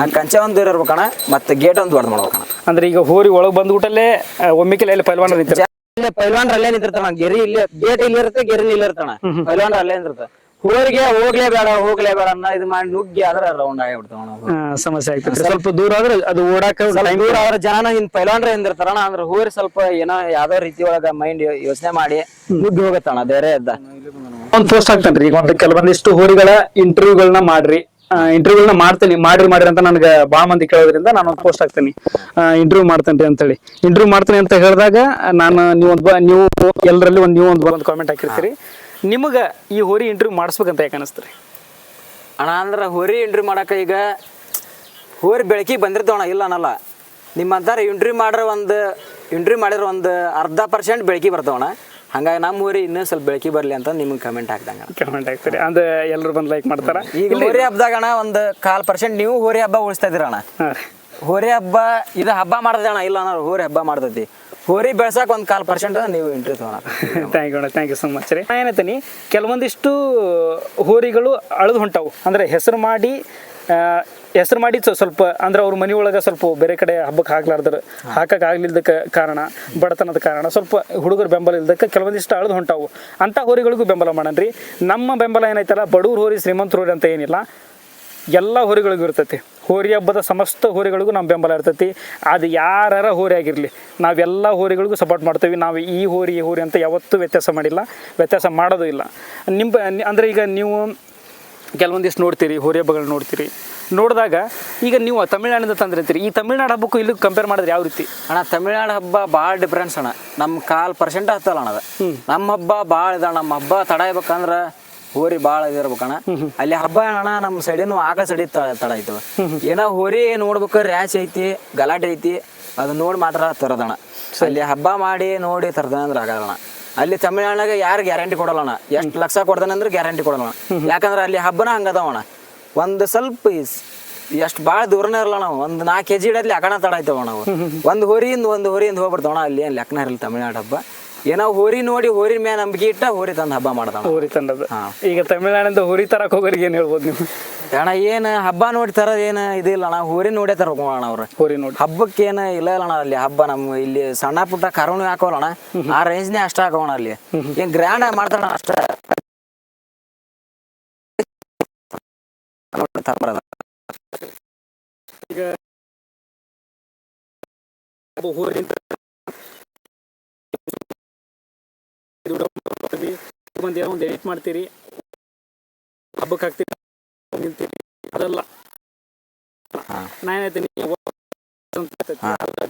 [SPEAKER 2] ಆ ಕಂಚೆ ಒಂದು ದೂರ ಇರ್ಬೇಕಣ್ಣ ಮತ್ತು ಗೇಟ್ ಒಂದು ದೊಡ್ಡ ಮಾಡ್ಬೇಕಣ್ಣ
[SPEAKER 1] ಅಂದ್ರೆ ಈಗ ಹೋರಿ ಒಳಗೆ ಬಂದ್ಬಿಟ್ಟಲ್ಲೇ ಒಮ್ಮಿಕೆಲೆ ಅಲ್ಲಿ ಪೈಲ್ವಾನ್
[SPEAKER 2] ಇಲ್ಲೇ ಪೈಲ್ವಾನ್ರ ಅಲ್ಲೇ ನಿಂತಿರ್ತಾನ ಗೆರಿ ಇಲ್ಲಿ ಗೇಟ್ ಇಲ್ಲಿ ಇರುತ್ತೆ ಗೆರಿ ಇಲ್ಲಿ ಇರ್ತಾನ ಪೈಲ್ವಾನ್ ಅಲ್ಲೇ ನಿಂತಿರ್ತಾನ ಹೋರಿಗೆ ಹೋಗ್ಲೇ ಬೇಡ ಅನ್ನ ಇದು ಮಾಡಿ ನುಗ್ಗಿ ಆದ್ರೆ ರೌಂಡ್ ಆಗಿಬಿಡ್ತಾವ
[SPEAKER 1] ಸಮಸ್ಯೆ ಆಗ್ತದೆ ಸ್ವಲ್ಪ ದೂರ ಆದ್ರೆ ಅದು ಓಡಾಕ
[SPEAKER 2] ದೂರ ಆದ್ರೆ ಜನ ಇನ್ ಪೈಲ್ವಾನ್ರ ಹಿಂದಿರ್ತಾರಣ ಅಂದ್ರೆ ಹೋರಿ ಸ್ವಲ್ಪ ಏನೋ ಯಾವ್ದೋ ರೀತಿ ಒಳಗ ಮೈಂಡ್ ಯೋಚನೆ ಮಾಡಿ ನುಗ್ಗಿ ಹೋಗತ್ತಣ ಬೇರೆ ಎದ್ದ.
[SPEAKER 1] ಒಂದ್ ಪೋಸ್ಟ್ ಆಗ್ತಾನ್ರಿ ಈಗ ಒಂದು ಕೆಲವೊಂದಿಷ್ಟು ಹೋರಿಗಳ ಇಂಟರ್ವ್ಯೂಗಳನ್ನ ಮಾಡ್ರಿ. ಇಂಟರ್ವ್ಯೂಗಳನ್ನ ಮಾಡ್ತೀನಿ ಮಾಡ್ರಿ ಮಾಡ್ರಿ ಅಂತ ನನಗೆ ಬಾ ಮಂದಿ ಕೇಳೋದ್ರಿಂದ ನಾನು ಒಂದು ಪೋಸ್ಟ್ ಹಾಕ್ತೀನಿ. ಇಂಟರ್ವ್ಯೂ ಮಾಡ್ತೇನೆ ಅಂತೇಳಿ. ಇಂಟರ್ವ್ಯೂ ಮಾಡ್ತೀನಿ ಅಂತ ಹೇಳಿದಾಗ ನಾನು ನೀವು ಒಂದು ನೀವು ಎಲ್ಲರಲ್ಲಿ ಒಂದು ನೀವು ಒಂದು ಒಂದು ಕಾಮೆಂಟ್ ಹಾಕಿರ್ತೀರಿ. ನಿಮಗೆ ಈ ಹೋರಿ ಇಂಟರ್ವ್ಯೂ ಮಾಡಿಸ್ಬೇಕಂತ ಯಾಕೆ ಅನಿಸ್ತೀರಿ
[SPEAKER 2] ಅಣ್ಣ ಅಂದ್ರೆ ಹೋರಿ ಇಂಟ್ರಿ ಮಾಡಕ ಈಗ ಹೋರಿ ಬೆಳಕಿ ಬಂದಿರ್ತಾವಣ ಇಲ್ಲ ಅನ್ನಲ್ಲ. ನಿಮ್ಮಂತಾರೆ ಇಂಟ್ರಿ ಮಾಡ್ರೆ ಒಂದು ಇಂಟ್ರಿ ಮಾಡಿರೋ ಒಂದು ಅರ್ಧ ಪರ್ಸೆಂಟ್ ಬೆಳಕಿ ಬರ್ತಾವಣ ಹಂಗಾಗಿ ನಮ್ಮ ಊರಿ ಇನ್ನೂ ಸ್ವಲ್ಪ ಬೆಳಕಿ ಬರಲಿ ಅಂತ ನಿಮ್ಗೆ ಕಮೆಂಟ್ ಹಾಕ್ದಂಗ
[SPEAKER 1] ಕಮೆಂಟ್ ಹಾಕ್ತಾರೆ. ಅಂದ್ರೆ ಎಲ್ಲರೂ ಬಂದು ಲೈಕ್ ಮಾಡ್ತಾರೆ.
[SPEAKER 2] ಈಗ ಹೋರಿ ಹಬ್ಬದಾಗ ಅಣ್ಣ ಒಂದು ಕಾಲ್ ಪರ್ಸೆಂಟ್ ನೀವು ಹೋರಿ ಹಬ್ಬ ಉಳಿಸ್ತಾ
[SPEAKER 1] ಹಾಂ
[SPEAKER 2] ಹೋರಿ ಹಬ್ಬ ಇದು ಹಬ್ಬ ಮಾಡ್ತದೆ ಅಣ್ಣ ಇಲ್ಲ ಅಣ್ಣ ಹೋರಿ ಹಬ್ಬ ಮಾಡ್ತೈತಿ. ಹೋರಿ ಬೆಳ್ಸಾಕ ಒಂದು ಕಾಲ್ ಪರ್ಸೆಂಟ್ ನೀವು ಇಂಟ್ರಿ ತಗೋಣ
[SPEAKER 1] thank you thank you so much ರೀ. ಏನೈತೀನಿ, ಕೆಲವೊಂದಿಷ್ಟು ಹೋರಿಗಳು ಅಳದು ಹೊಂಟವು. ಅಂದ್ರೆ ಹೆಸರು ಮಾಡಿ ಹೆಸರು ಮಾಡಿ ಸ್ವಲ್ಪ, ಅಂದ್ರೆ ಅವ್ರ ಮನೆ ಒಳಗೆ ಸ್ವಲ್ಪ ಬೇರೆ ಕಡೆ ಹಬ್ಬಕ್ಕೆ ಹಾಕ್ಲಾರ್ದ್ರ ಹಾಕಕ್ಕೆ ಆಗ್ಲಿಲ್ದಕ್ಕೆ ಕಾರಣ, ಬಡತನದ ಕಾರಣ, ಸ್ವಲ್ಪ ಹುಡುಗರು ಬೆಂಬಲ ಇಲ್ದಕ್ಕೆ ಕೆಲವೊಂದಿಷ್ಟು ಅಳದು ಹೊಂಟಾವು. ಅಂಥ ಹೋರಿಗಳಿಗೂ ಬೆಂಬಲ ಮಾಡನ್ರಿ. ನಮ್ಮ ಬೆಂಬಲ ಏನೈತಲ್ಲ, ಬಡೂರು ಹೋರಿ, ಶ್ರೀಮಂತ ಹೋರಿ ಅಂತ ಏನಿಲ್ಲ. ಎಲ್ಲ ಹೋರಿಗಳಿಗೂ ಇರ್ತೈತಿ. ಹೋರಿ ಹಬ್ಬದ ಸಮಸ್ತ ಹೋರಿಗಳಿಗೂ ನಮ್ಮ ಬೆಂಬಲ ಇರ್ತೈತಿ. ಅದು ಯಾರ ಹೋರಿ ಆಗಿರಲಿ ನಾವೆಲ್ಲ ಹೋರಿಗಳಿಗೂ ಸಪೋರ್ಟ್ ಮಾಡ್ತೀವಿ. ನಾವು ಈ ಹೋರಿ ಈ ಹೋರಿ ಅಂತ ಯಾವತ್ತೂ ವ್ಯತ್ಯಾಸ ಮಾಡಿಲ್ಲ. ವ್ಯತ್ಯಾಸ ಮಾಡೋದು ಇಲ್ಲ. ನಿಮ್ಮ ಅಂದರೆ ಈಗ ನೀವು ಕೆಲವೊಂದಿಷ್ಟು ನೋಡ್ತೀರಿ ಹೋರಿ ಹಬ್ಬಗಳು ನೋಡ್ತೀರಿ. ನೋಡಿದಾಗ ಈಗ ನೀವು ತಮಿಳ್ನಾಡಿಂದ ತಂದಿರ್ತೀರಿ. ಈ ತಮಿಳ್ನಾಡು ಹಬ್ಬಕ್ಕೂ ಇಲ್ಲಿ ಕಂಪೇರ್ ಮಾಡಿದ್ರೆ ಯಾವ ರೀತಿ?
[SPEAKER 2] ಅಣ್ಣ ತಮಿಳ್ನಾಡು ಹಬ್ಬ ಭಾಳ ಡಿಫ್ರೆನ್ಸ್ ಅಣ್ಣ. ನಮ್ಮ ಕಾಲು ಪರ್ಸೆಂಟ್ ಹತ್ತಲ್ಲ ಅಣ್ಣ ಅದು. ನಮ್ಮ ಹಬ್ಬ ಭಾಳ ಇದೆ. ನಮ್ಮ ಹಬ್ಬ ತಡ ಇರ್ಬೇಕಂದ್ರ ಹೋರಿ ಬಾಳ ಇದಿರ್ಬೇಕಣ್ಣ ಅಲ್ಲಿ ಹಬ್ಬ ಅಣ್ಣ ನಮ್ಮ ಸೈಡಿನ ಆಕಳ ಸೈಡಿ ತಡ ಐತವ ಏನೋ ಹೋರಿ ನೋಡ್ಬೇಕು ರ್ಯಾಶ್ ಐತಿ ಗಲಾಟೆ ಐತಿ ಅದನ್ನ ನೋಡಿ ಮಾತ್ರ ತರದಣ ಅಲ್ಲಿ ಹಬ್ಬ ಮಾಡಿ ನೋಡಿ ತರದಣ ಅಂದ್ರೆ ಆಗಲ್ಲಣ್ಣ ಅಲ್ಲಿ ತಮಿಳ್ನಾಡಿನಾಗ ಯಾರು ಗ್ಯಾರಂಟಿ ಕೊಡಲ್ಲಣ್ಣ ಎಷ್ಟು ಲಕ್ಷ ಕೊಡ್ತಾನೆ ಅಂದ್ರೆ ಗ್ಯಾರಂಟಿ ಕೊಡಲ್ಲ ಯಾಕಂದ್ರೆ ಅಲ್ಲಿ ಹಬ್ಬನ ಹಂಗದವಣ ಒಂದು ಸ್ವಲ್ಪ ಎಷ್ಟು ಭಾಳ ದೂರನೇ ಇರಲ್ಲ ನಾವು ಒಂದು ನಾಲ್ಕು ಕೆ ಜಿ ಇಡತ್ಲಿ ಅಕಣ ತಡ ಆಯ್ತವ ನಾವು ಒಂದು ಹೊರಿಯಿಂದ ಒಂದು ಹೊರಿಯಿಂದ ಹೋಗ್ಬಿಡ್ತಾವಣ ಅಲ್ಲಿ ಏನು ಲೆಕ್ಕನ ಇರಲ್ಲ ತಮಿಳ್ನಾಡು ಹಬ್ಬ. ಏನೋ ಹೋರಿ ನೋಡಿ ಹೋರಿ ಮ್ಯಾ ನಂಬಿಕೆ ಇಟ್ಟ ಹೋರಿ ತಂದು ಹಬ್ಬ ಮಾಡ್ತಾನ
[SPEAKER 1] ಹೋರಿ ತಂಡದ ಈಗ ತಮಿಳ್ನಾಡಿಂದ ಹೋರಿ ತರಕ್ ಹೋಗೋರಿಗೆ ಏನ್ ಹೇಳ್ಬೋದು ನೀವು?
[SPEAKER 2] ಅಣ್ಣ ಏನ ಹಬ್ಬ ನೋಡಿ ತರ ಏನು ಇದಿಲ್ಲ ಅಣ್ಣ ಹೋರಿ ನೋಡೇ ತರ ಅಣ್ಣ ಅವ್ರ.
[SPEAKER 1] ಹೋರಿ ನೋಡಿ.
[SPEAKER 2] ಹಬ್ಬಕ್ಕೆ ಏನ ಇಲ್ಲ ಇಲ್ಲ ಅಣ್ಣ ಅಲ್ಲಿ ಹಬ್ಬ ನಮ್ಮ ಇಲ್ಲಿ ಸಣ್ಣ ಪುಟ್ಟ ಕರೋಣ ಹಾಕೋಲ್ಲ ಅಣ್ಣ ಆ ರೇಂಜ್ನೇ ಅಷ್ಟ ಹಾಕೋಣ ಅಲ್ಲಿ. ಏನ್ ಗ್ರ್ಯಾಂಡ್ ಆಗಿ ಮಾಡ್ತಾರ ಅಷ್ಟ.
[SPEAKER 1] ಹೋರಿ ಬಂದು ಏನೋ ಒಂದು ಎಡಿಟ್ ಮಾಡ್ತೀರಿ ಹಬ್ಬಕ್ಕೆ ಹಾಕ್ತೀರಿ ನಿಂತೀರಿ ಅದಲ್ಲ ನಾ ಏನೈತೆ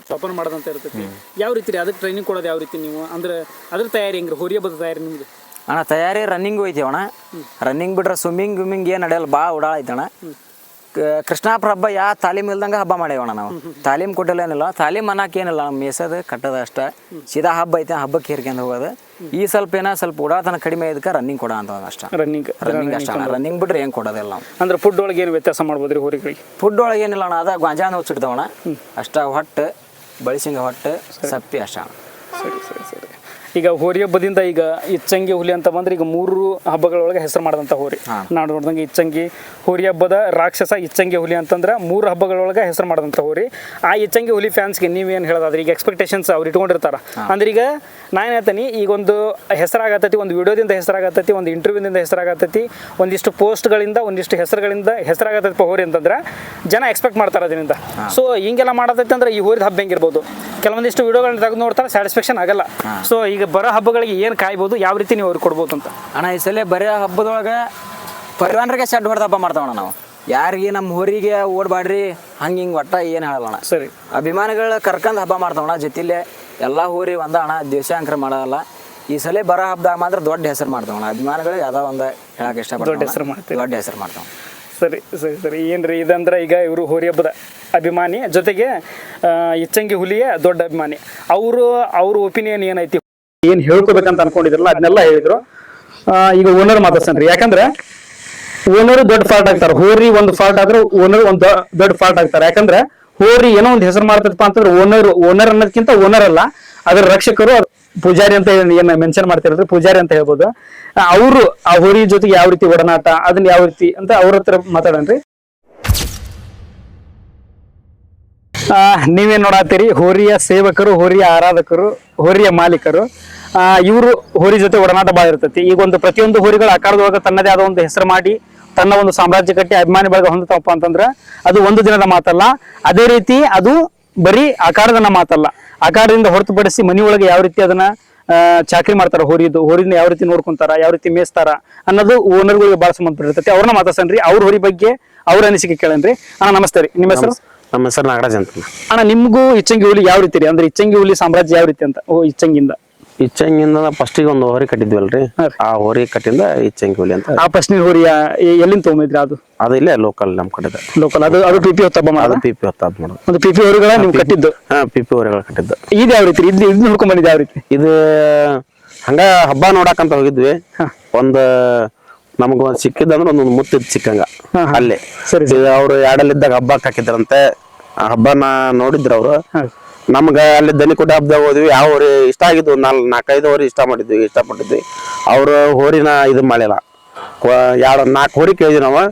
[SPEAKER 1] ಚಾಪನ್ ಮಾಡೋದಂತ ಇರ್ತೈತಿ. ಯಾವ ರೀತಿ ರೀ? ಅದಕ್ಕೆ ಟ್ರೈನಿಂಗ್ ಕೊಡೋದು ಯಾವ ರೀತಿ ನೀವು? ಅಂದ್ರೆ ಅದ್ರ ತಯಾರಿ ಹೆಂಗ್ರಿ? ಹೋರಿ ಹಬ್ಬದ ತಯಾರಿ ನಿಮ್ದು?
[SPEAKER 2] ಅಣ್ಣ ತಯಾರಿ ರನ್ನಿಂಗ್ ಹೋಯ್ತೀವಣ್ಣ. ರನ್ನಿಂಗ್ ಬಿಟ್ರೆ ಸ್ವಿಮ್ಮಿಂಗ್ ಗಿಮ್ಮಿಂಗ್ ಏನು ನಡೆಯಲ್ಲ ಭಾಳ ಓಡಾಳ ಐತಣ್ಣ. ಕೃಷ್ಣಾಪುರ ಹಬ್ಬ ಯಾ ತಾಲೀಮ್ ಇಲ್ದಂಗೆ ಹಬ್ಬ ಮಾಡೇವಣ್ಣ ನಾವು. ತಾಲೀಮ್ ಕೊಟ್ಟಲ್ಲ ಏನಿಲ್ಲ ತಾಲೀಮ್ ಅನ್ನಕ್ಕೆ ಏನಿಲ್ಲ ನಮ್ಮ ಮೇಸೋದು ಕಟ್ಟದ ಅಷ್ಟ. ಸೀದಾ ಹಬ್ಬ ಐತೆ ಹಬ್ಬಕ್ಕೆ ಹೇರ್ಕೊಂಡು ಹೋಗೋದು. ಈ ಸ್ವಲ್ಪ ಏನೋ ಸ್ವಲ್ಪ ಉಡಾತನ ಕಡಿಮೆ ಇದಕ್ಕೆ ರನ್ನಿಂಗ್ ಕೊಡ ಅಂತ ಅಷ್ಟ.
[SPEAKER 1] ರನ್ನಿಂಗ್
[SPEAKER 2] ರನ್ನಿಂಗ್ ಅಷ್ಟ ರನ್ನಿಂಗ್ ಬಿಟ್ರೆ ಏನು ಕೊಡೋದಿಲ್ಲ ನಾವು.
[SPEAKER 1] ಅಂದ್ರೆ ಫುಡ್ ಒಳಗೆ ಏನು ವ್ಯತ್ಯಾಸ ಮಾಡ್ಬೋದು ರೀ ಹೋರಿಗಳಿಗೆ
[SPEAKER 2] ಫುಡ್ ಒಳಗೆ ಏನಿಲ್ಲ ಅಣ್ಣ ಅದ ಗಾಂಜಾನ ಹುಚ್ಚಿಡ್ತಾವಣ್ಣ ಅಷ್ಟ ಹೊಟ್ಟು ಬಳಿಸಿಂಗ ಹೊಟ್ಟು ಸಪ್ಪಿ ಅಷ್ಟ.
[SPEAKER 1] ಸರಿ ಸರಿ ಸರಿ. ಈಗ ಹೋರಿ ಹಬ್ಬದಿಂದ ಈಗ ಇಚ್ಚಂಗಿ ಹುಲಿ ಅಂತ ಬಂದ್ರೆ ಈಗ ಮೂರು ಹಬ್ಬಗಳೊಳಗೆ ಹೆಸರು ಮಾಡಿದಂಥ ಹೋರಿ. ನಾಡು ನೋಡ್ದಂಗೆ ಇಚ್ಚಂಗಿ ಹೋರಿ ಹಬ್ಬದ ರಾಕ್ಷಸ ಇಚ್ಚಂಗಿ ಹುಲಿ ಅಂತಂದ್ರೆ ಮೂರು ಹಬ್ಬಗಳೊಳಗೆ ಹೆಸರು ಮಾಡಿದಂಥ ಹೋರಿ. ಆ ಇಚ್ಚಂಗಿ ಹುಲಿ ಫ್ಯಾನ್ಸ್ಗೆ ನೀವೇನು ಹೇಳೋದಾದ್ರೆ ಈಗ ಎಕ್ಸ್ಪೆಕ್ಟೇಷನ್ಸ್ ಅವ್ರು ಇಟ್ಕೊಂಡಿರ್ತಾರೆ. ಅಂದ್ರೆ ಈಗ ನಾನು ಹೇಳ್ತೀನಿ ಈಗ ಒಂದು ಹೆಸರಾಗತ್ತೈತಿ ಒಂದು ವಿಡಿಯೋದಿಂದ ಹೆಸರಾಗತ್ತೈತಿ ಒಂದು ಇಂಟರ್ವ್ಯೂದಿಂದ ಹೆಸರಾಗತ್ತೈತಿ ಒಂದಿಷ್ಟು ಪೋಸ್ಟ್ಗಳಿಂದ ಒಂದಿಷ್ಟು ಹೆಸರುಗಳಿಂದ ಹೆಸರಾಗತ್ತೈತಿ ಹೋರಿ ಅಂತಂದ್ರೆ ಜನ ಎಕ್ಸ್ಪೆಕ್ಟ್ ಮಾಡ್ತಾರೆ ಅದರಿಂದ. ಸೊ ಹಿಂಗೆಲ್ಲ ಮಾಡತೈತಿ ಅಂದ್ರೆ ಈ ಹೋರಿದ ಹಬ್ಬ ಹೆಂಗಿರ್ಬೋದು? ಕೆಲವೊಂದಿಷ್ಟು ವಿಡಿಯೋಗಳನ್ನ ತೆಗೆದು ನೋಡ್ತಾರೆ ಸ್ಯಾಟಿಸ್ಫ್ಯಾಕ್ಷನ್ ಆಗಲ್ಲ. ಸೊ ಈಗ ಬರೋ ಹಬ್ಬಗಳಿಗೆ ಏನು ಕಾಯ್ಬೋದು ಯಾವ ರೀತಿ ನೀವು ಅವ್ರಿಗೆ ಕೊಡ್ಬೋದು ಅಂತ?
[SPEAKER 2] ಅಣ್ಣ ಈ ಸಲ ಬರೀ ಹಬ್ಬದೊಳಗೆ ಪರಿವಾರರಿಗೆ ಶೆಡ್ ಹೊಡೆದ ಹಬ್ಬ ಮಾಡ್ತಾವಣ್ಣ ನಾವು. ಯಾರಿಗೆ ನಮ್ಮ ಊರಿಗೆ ಓಡ್ಬಾಡ್ರಿ ಹಂಗೆ ಹಿಂಗೆ ಒಟ್ಟ ಏನು ಹೇಳಲ್ಲ
[SPEAKER 1] ಸರಿ.
[SPEAKER 2] ಅಭಿಮಾನಿಗಳ ಕರ್ಕಂದು ಹಬ್ಬ ಮಾಡ್ತಾವಣ ಜೊತೆಲೆ ಎಲ್ಲ ಊರಿ ಒಂದ ಅಣ್ಣ ದೇಶಾಂಕರ ಮಾಡಲ್ಲ. ಈ ಸಲ ಬರೋ ಹಬ್ಬದಾಗ ಮಾತ್ರ ದೊಡ್ಡ ಹೆಸರು ಮಾಡ್ತಾವಣ ಅಭಿಮಾನಿಗಳಿಗೆ ಯಾವ್ದೋ ಒಂದು ಹೇಳಕ್ಕೆ ಇಷ್ಟಪಡ್ತಾವ
[SPEAKER 1] ದೊಡ್ಡ ಹೆಸರು ಮಾಡ್ತೀವಿ.
[SPEAKER 2] ದೊಡ್ಡ ಹೆಸರು ಮಾಡ್ತಾವ
[SPEAKER 1] ಸರಿ ಸರಿ ಸರಿ. ಏನ್ರಿ ಇದಂದ್ರೆ ಈಗ ಇವರು ಹೋರಿ ಹಬ್ಬದ ಅಭಿಮಾನಿ, ಜೊತೆಗೆ ಇಚ್ಚಂಗಿ ಹುಲಿಯ ದೊಡ್ಡ ಅಭಿಮಾನಿ. ಅವರು, ಅವ್ರ ಒಪಿನಿಯನ್ ಏನೈತಿ? ಏನು ಹೇಳ್ಕೊಬೇಕಂತ ಅನ್ಕೊಂಡಿದ್ರಲ್ಲ, ಅದನ್ನೆಲ್ಲ ಹೇಳಿದ್ರು. ಈಗ ಓನರ್ ಮಾತಾಡ್ಸನ್ರಿ. ಯಾಕಂದ್ರೆ ಓನರ್ ದೊಡ್ಡ ಫಾಲ್ಟ್ ಆಗ್ತಾರೆ. ಹೋರಿ ಒಂದು ಫಾಲ್ಟ್ ಆದ್ರೆ ಓನರ್ ಒಂದು ದೊಡ್ಡ ಫಾಲ್ಟ್ ಆಗ್ತಾರೆ. ಯಾಕಂದ್ರೆ, ಹೋರಿ ಏನೋ ಒಂದು ಹೆಸರು ಮಾಡ್ತದಪ್ಪ ಅಂತಂದ್ರೆ ಓನರ್ ಓನರ್ ಅನ್ನೋದಕ್ಕಿಂತ ಓನರ್ ಅಲ್ಲ. ಅದರ ರಕ್ಷಕರು ಪೂಜಾರಿ ಅಂತ ಏನ್- ಮೆನ್ಷನ್ ಮಾಡ್ತಿರೋದು ಪೂಜಾರಿ ಅಂತ ಹೇಳ್ಬೋದು. ಅವರು ಆ ಹೋರಿ ಜೊತೆಗೆ ಯಾವ ರೀತಿ ಒಡನಾಟ ಅದನ್ನ ಯಾವ ರೀತಿ ಅಂತ ಅವ್ರ ಹತ್ರ ಮಾತಾಡನ್ರಿ ಆ, ನೀವೇನ್ ನೋಡಾತೀರಿ? ಹೋರಿಯ ಸೇವಕರು ಹೋರಿಯ ಆರಾಧಕರು ಹೋರಿಯ ಮಾಲೀಕರು ಆ ಇವರು ಹೋರಿ ಜೊತೆ ಒಡನಾಟ ಬಾಳ ಇರ್ತೈತಿ. ಈಗ ಒಂದು ಪ್ರತಿಯೊಂದು ಹೋರಿಗಳ ಆಕಾರದೊಳಗೆ ತನ್ನದೇ ಆದ ಒಂದು ಹೆಸರು ಮಾಡಿ ತನ್ನ ಒಂದು ಸಾಮ್ರಾಜ್ಯ ಕಟ್ಟಿ ಅಭಿಮಾನಿ ಬಳಗ ಹೊಂದತಪ್ಪ ಅಂತಂದ್ರ ಅದು ಒಂದು ದಿನದ ಮಾತಲ್ಲ. ಅದೇ ರೀತಿ ಅದು ಬರೀ ಆಕಾರದನ್ನ ಮಾತಲ್ಲ. ಆಕಾರದಿಂದ ಹೊರತುಪಡಿಸಿ ಮನೆಯೊಳಗೆ ಯಾವ ರೀತಿ ಅದನ್ನ ಚಾಕರಿ ಚಾಕ್ರಿ ಮಾಡ್ತಾರ ಹೋರಿದು ಹೋರಿನ ಯಾವ ರೀತಿ ನೋಡ್ಕೊಂತಾರ ಯಾವ ರೀತಿ ಮೇಯಿಸ್ತಾರ ಅನ್ನೋದು ಓನರ್ಗಳಿಗೆ ಬಹಳ ಸಂಬಂಧಪಟ್ಟಿರ್ತೈತಿ ಅವ್ರನ್ನ ಮಾತಾಡ್ಸನ್ರಿ. ಅವ್ರ ಹೊರಿ ಬಗ್ಗೆ ಅವ್ರ ಅನಿಸಿಕೆ ಕೇಳನ್ರಿ. ಅಣ್ಣ ನಮಸ್ತೆ ರೀ. ನಿಮ್ಮ ಹೆಸರು?
[SPEAKER 4] ನಮ್ಮ ಹೆಸರು ನಾಗರಾಜ್ ಅಂತ
[SPEAKER 1] ಅಣ್ಣ ನಿಮ್ಗೂ ಇಚ್ಚಂಗಿ ಹುಲಿ ಯಾವ ರೀತಿ ರೀ? ಅಂದ್ರೆ ಇಚ್ಚಂಗಿ ಹುಲಿ ಸಾಮ್ರಾಜ್ಯ ಯಾವ ರೀತಿ ಅಂತ? ಓ ಇಚ್ಚಂಗಿಂದ.
[SPEAKER 4] ಇಚ್ಚಂಗಿಂದ ಫಸ್ಟಿಗೆ ಒಂದು ಹೋರಿ ಕಟ್ಟಿದ್ವಲ್ರಿ. ಆ ಹೋರಿ ಕಟ್ಟಿಂದ ಇಚ್ಚಂಗಿ ಹುಲಿ ಅಂತ.
[SPEAKER 1] ಆ ಫಸ್ಟಿನ ಹೋರಿಯ ಎ- ಎಲ್ಲಿಂದ ತಗೊಂಡಿದ್ರಿ ಅದು?
[SPEAKER 4] ಅದು ಇಲ್ಲೇ ಲೋಕಲ್ ನಮ್ಮ ಕಡೆ
[SPEAKER 1] ಲೋಕಲ್ ಅದು ಅದು ಪಿಪಿ ಪಿ ಹೊತ್ತಬ್ಬ
[SPEAKER 4] ಅದು
[SPEAKER 1] ಪಿಪಿ
[SPEAKER 4] ಪಿ ಹೊತ್ತಾದ್ ಮಾಡೋದು.
[SPEAKER 1] ಒಂದು ಪಿ ಪಿ ಹೋರಿಗಳ ನೀವು ಕಟ್ಟಿದ್ದು?
[SPEAKER 4] ಹಾ ಪಿಪಿ ಹೋರಿಗಳು ಕಟ್ಟಿದ್ದು.
[SPEAKER 1] ಇದು ಯಾವ ರೀತಿ ಇದು ಇದು ನೋಡ್ಕೊಂಡ್ ಬಂದಿದ್ದು ಯಾವ ರೀತಿ?
[SPEAKER 4] ಇದು ಹಂಗ ಹಬ್ಬ ನೋಡಕಂತ ಹೋಗಿದ್ವಿ. ಒಂದು ನಮಗ ಒಂದ್ ಸಿಕ್ಕಿದಂದ್ರ ಒಂದೊಂದು ಮುತ್ತಿದ್ ಸಿಕ್ಕಂಗ. ಅಲ್ಲೇ.
[SPEAKER 1] ಸರಿ,
[SPEAKER 4] ಅವ್ರು ಎರಡಲ್ಲಿದ್ದಾಗ ಹಬ್ಬಕ್ಕೆ ಹಾಕಿದ್ರಂತೆ. ಆ ಹಬ್ಬನ ನೋಡಿದ್ರು ಅವ್ರು. ನಮ್ಗ ಅಲ್ಲಿ ದನಿಕುಡ್ಡ ಹಬ್ಬದಾಗ ಹೋದ್ವಿ. ಯಾವ ಹೋರಿ ಇಷ್ಟ ಆಗಿದ್ವು? ನಾಲ್ ನಾಲ್ಕೈದು ಹೋರಿ ಇಷ್ಟ ಮಾಡಿದ್ವಿ ಇಷ್ಟಪಟ್ಟಿದ್ವಿ. ಅವರು ಹೋರಿನ ಇದು ಮಾಡಿಲ್ಲ ಎರಡು ನಾಲ್ಕು ಹೋರಿ ಕೇಳಿದ್ವಿ ನಾವು.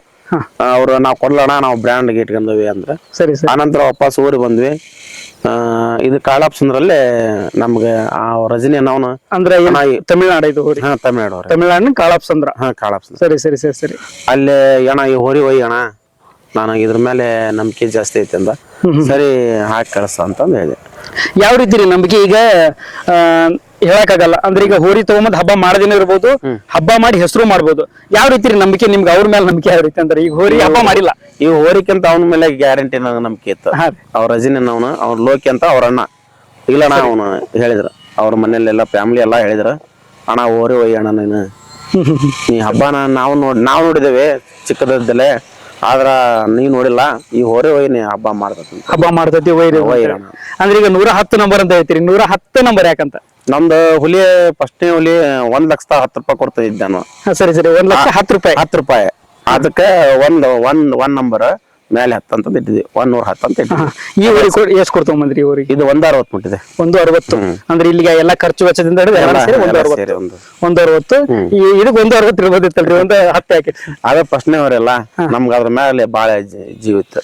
[SPEAKER 4] ಅವ್ರು ನಾವು ಕೊಡ್ಲಣ ನಾವು ಬ್ರ್ಯಾಂಡ್ಗೆ ಇಟ್ಕೊಂಡ್ವಿ ಅಂದ್ರೆ.
[SPEAKER 1] ಸರಿ ಸರಿ.
[SPEAKER 4] ಆನಂತರ ವಾಪಸ್ ಊರಿಗೆ ಬಂದ್ವಿ. ಇದು ಕಾಳಾಪ್ಸಂದ್ರಲ್ಲೇ ನಮ್ಗೆ ಆ ರಜನಿ ನಾವು
[SPEAKER 1] ಅಂದ್ರೆ ಏನ್ ತಮಿಳ್ನಾಡು ಇದು ಹೋರಿ?
[SPEAKER 4] ಹಾ ತಮಿಳ್ನಾಡು
[SPEAKER 1] ತಮಿಳ್ನಾಡಿನ ಕಾಳಾಪ್ಸಂದ್ರ?
[SPEAKER 4] ಹಾ ಕಾಳಾಪ್ಸಂದ್ರ.
[SPEAKER 1] ಸರಿ ಸರಿ ಸರಿ ಸರಿ.
[SPEAKER 4] ಅಲ್ಲೇ ಅಣ್ಣ ಈ ಹೋರಿ ಅಣ್ಣ ನನಗೆ ಇದ್ರ ಮೇಲೆ ನಂಬಿಕೆ ಜಾಸ್ತಿ ಐತೆ ಅಂದ. ಸರಿ ಹಾಕಿ ಕಳಿಸ ಅಂತಂದು ಹೇಳಿದೆ.
[SPEAKER 1] ಯಾವ ರೀತಿ ರೀ ನಂಬಿಕೆ ಈಗ ಆ, ಹೇಳಕ್ಕಾಗಲ್ಲ. ಅಂದ್ರೆ ಈಗ ಹೋರಿ ತಗೊಂಬಂದ್ ಹಬ್ಬ ಮಾಡದೇನೆ ಇರ್ಬೋದು ಹಬ್ಬ ಮಾಡಿ ಹೆಸರು ಮಾಡ್ಬೋದು. ಯಾವ ರೀತಿ ರೀ ನಂಬಿಕೆ? ನಿಮ್ಗೆ ಅವ್ರ ಮೇಲೆ ನಂಬಿಕೆ ಯಾವ ರೀತಿ ಅಂದ್ರೆ ಈಗ ಹೋರಿ ಹಬ್ಬ ಮಾಡಿಲ್ಲ.
[SPEAKER 4] ಈ ಹೋರಿಕ್ಕಿಂತ ಅವನ ಮೇಲೆ ಗ್ಯಾರಂಟಿ ನನಗೆ ನಂಬಿಕೆ ಇತ್ತು. ಅವ್ರ ರಜಿನ ಅವನು ಅವ್ರ ಲೋಕಿ ಅಂತ ಅವ್ರ ಅಣ್ಣ. ಇಲ್ಲಣ್ಣ ಅವನು ಹೇಳಿದ್ರ. ಅವ್ರ ಮನೇಲೆಲ್ಲ ಫ್ಯಾಮಿಲಿ ಎಲ್ಲ ಹೇಳಿದ್ರ. ಅಣ್ಣ ಹೋರಿ ಒಯ್ಯ ಅಣ್ಣ ನೀನು. ನೀ ಹಬ್ಬನ ನಾವು ನೋಡಿ ನಾವು ನೋಡಿದೇವೆ ಚಿಕ್ಕದಲ್ಲೇ ಆದ್ರ ನೀವ್ ನೋಡಿಲ್ಲ ಈ ಹೊರೆ ಒಯ್ಯಿ ನೀ ಹಬ್ಬ ಮಾಡ್ತತಿ.
[SPEAKER 1] ಹಬ್ಬ ಮಾಡ್ತತಿ ವೈರಿ
[SPEAKER 4] ವೈರ
[SPEAKER 1] ಅಂದ್ರೆ ಈಗ ನೂರ ಹತ್ತು ನಂಬರ್ ಅಂತ ಹೇಳ್ತೀರಿ ನೂರ ಹತ್ತು ನಂಬರ್ ಯಾಕಂತ?
[SPEAKER 4] ನಮ್ದು ಹುಲಿ ಫಸ್ಟ್ನೇ ಹುಲಿ ಒಂದ್ ಲಕ್ಷದ ಹತ್ತು ರೂಪಾಯಿ ಕೊಡ್ತಾ ಇದ್ದೆ ನಾನು.
[SPEAKER 1] ಸರಿ ಸರಿ ಒಂದ್ ಲಕ್ಷ ಹತ್ತು ರೂಪಾಯಿ.
[SPEAKER 4] ಹತ್ತು ರೂಪಾಯಿ. ಅದಕ್ಕೆ ಒಂದ್ ಒಂದ್ ಒಂದ್ ನಂಬರ್ ಮೇಲೆ ಹತ್ತಂತ ಅಂತ ಇಟ್ಟಿದ್ವಿ ಒಂದ್ ನೂರ ಹತ್ತಂತ ಅಂತ ಇಟ್ಟಿದ್ವಿ
[SPEAKER 1] ಈ ಊರಿಗೆ ಎಷ್ಟು ಕೊಡ್ತಗೊಂಬಂದ್ರಿ ಈ ಊರಿಗೆ?
[SPEAKER 4] ಇದು ಒಂದ್ ಅರವತ್ತು ಮುಟ್ಟಿದೆ.
[SPEAKER 1] ಒಂದು ಅರವತ್ತು. ಅಂದ್ರೆ ಇಲ್ಲಿಗೆ ಎಲ್ಲ ಖರ್ಚು ವೆಚ್ಚದಿಂದ ಹಿಡಿದು ಎಲ್ಲ
[SPEAKER 4] ಎಲ್ಲ-
[SPEAKER 1] ಸೇರಿ ಒಂದು
[SPEAKER 4] ಎಲ್ಲ
[SPEAKER 1] ಅರವತ್ತು.
[SPEAKER 4] ಒಂದು.
[SPEAKER 1] ಅರವತ್ತು. ಈ- ಇದಕ್ಕೆ ಒಂದು ಅರವತ್ತು ಇರ್ಬೋದಿತ್ತಲ್ರಿ ಒಂದು ಹತ್ತು ಹಾಕಿ
[SPEAKER 4] ಅದೇ ಪ್ರಶ್ನೆ ಅವರೆಲ್ಲ ನಮ್ಗೆ ಅದ್ರ ಮೇಲೆ ಬಾಳ ಜೀವಿತ.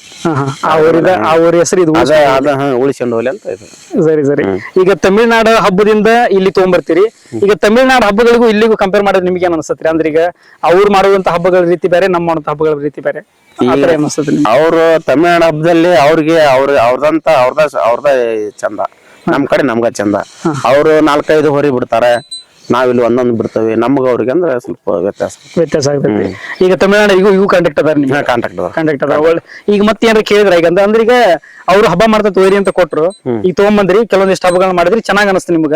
[SPEAKER 1] ಆ ಊರಿದ ಆ ಊರ ಹೆಸರು ಇದು
[SPEAKER 4] ಅದ ಅದ ಹಾ ಉಳಿಸ್ಕೊಂಡು ಹೋಗ್ಲಿ ಅಂತ ಇದು.
[SPEAKER 1] ಸರಿ ಸರಿ. ಈಗ ತಮಿಳ್ನಾಡು ಹಬ್ಬದಿಂದ ಇಲ್ಲಿ ತಗೊಂಡ್ಬರ್ತೀರಿ ಈಗ ತಮಿಳ್ನಾಡು ಹಬ್ಬಗಳಿಗೂ ಇಲ್ಲಿಗೂ ಕಂಪೇರ್ ಮಾಡೋದು ನಿಮ್ಗೆ ಏನ್ ಅನ್ಸತ್ರಿ? ಅಂದ್ರೆ ಈಗ ಅವ್ರು ಮಾಡುವಂತ ಹಬ್ಬಗಳ ರೀತಿ ಬೇರೆ ನಮ್ಮ ಮಾಡುವಂತ ಹಬ್ಬಗಳ ರೀತಿ ಬೇರೆ.
[SPEAKER 4] ಅವರು ತಮಿಳ್ನಾಡು ಹಬ್ಬದಲ್ಲಿ ಅವ್ರಿಗೆ ಅವ್ರ ಅವ್ರದಂತ ಅವ್ರದ ಅವ್ರದ ಚಂದ. ನಮ್ ಕಡೆ ನಮ್ಗ ಚಂದ. ಅವ್ರು ನಾಲ್ಕೈದು ಹೊರಿ ಬಿಡ್ತಾರೆ. ನಾವಿಲ್ಲಿ ಒಂದೊಂದು ಬಿಡ್ತೇವೆ. ನಮ್ಗ ಅವ್ರಿಗೆ ಅಂದ್ರೆ ಸ್ವಲ್ಪ ವ್ಯತ್ಯಾಸ.
[SPEAKER 1] ವ್ಯತ್ಯಾಸ ಆಗ್ತೈತಿ. ಈಗ ತಮಿಳ್ನಾಡು ಈಗ ಇವು ಕಾಂಟ್ಯಾಕ್ಟ್ ಅದಾರ ನಿಮ್ಗೆ?
[SPEAKER 4] ಕಾಂಟ್ಯಾಕ್ಟ್
[SPEAKER 1] ಕಾಂಟ್ಯಾಕ್ಟ್ ಅದಾರ. ಒಳ್ಳೆ ಈಗ ಮತ್ತೆ ಏನಾರ ಕೇಳಿದ್ರ ಈಗ? ಅಂದ್ರೆ ಈಗ ಅವ್ರು ಹಬ್ಬ ಮಾಡ್ತಾ ತೋರಿ ಅಂತ ಕೊಟ್ರು. ಈಗ ತಗೊಂಬಂದ್ರಿ ಕೆಲವೊಂದಿಷ್ಟು ಹಬ್ಬಗಳನ್ನ ಮಾಡಿದ್ರಿ ಚೆನ್ನಾಗ್ ಅನಸ್ತು ನಿಮ್ಗ.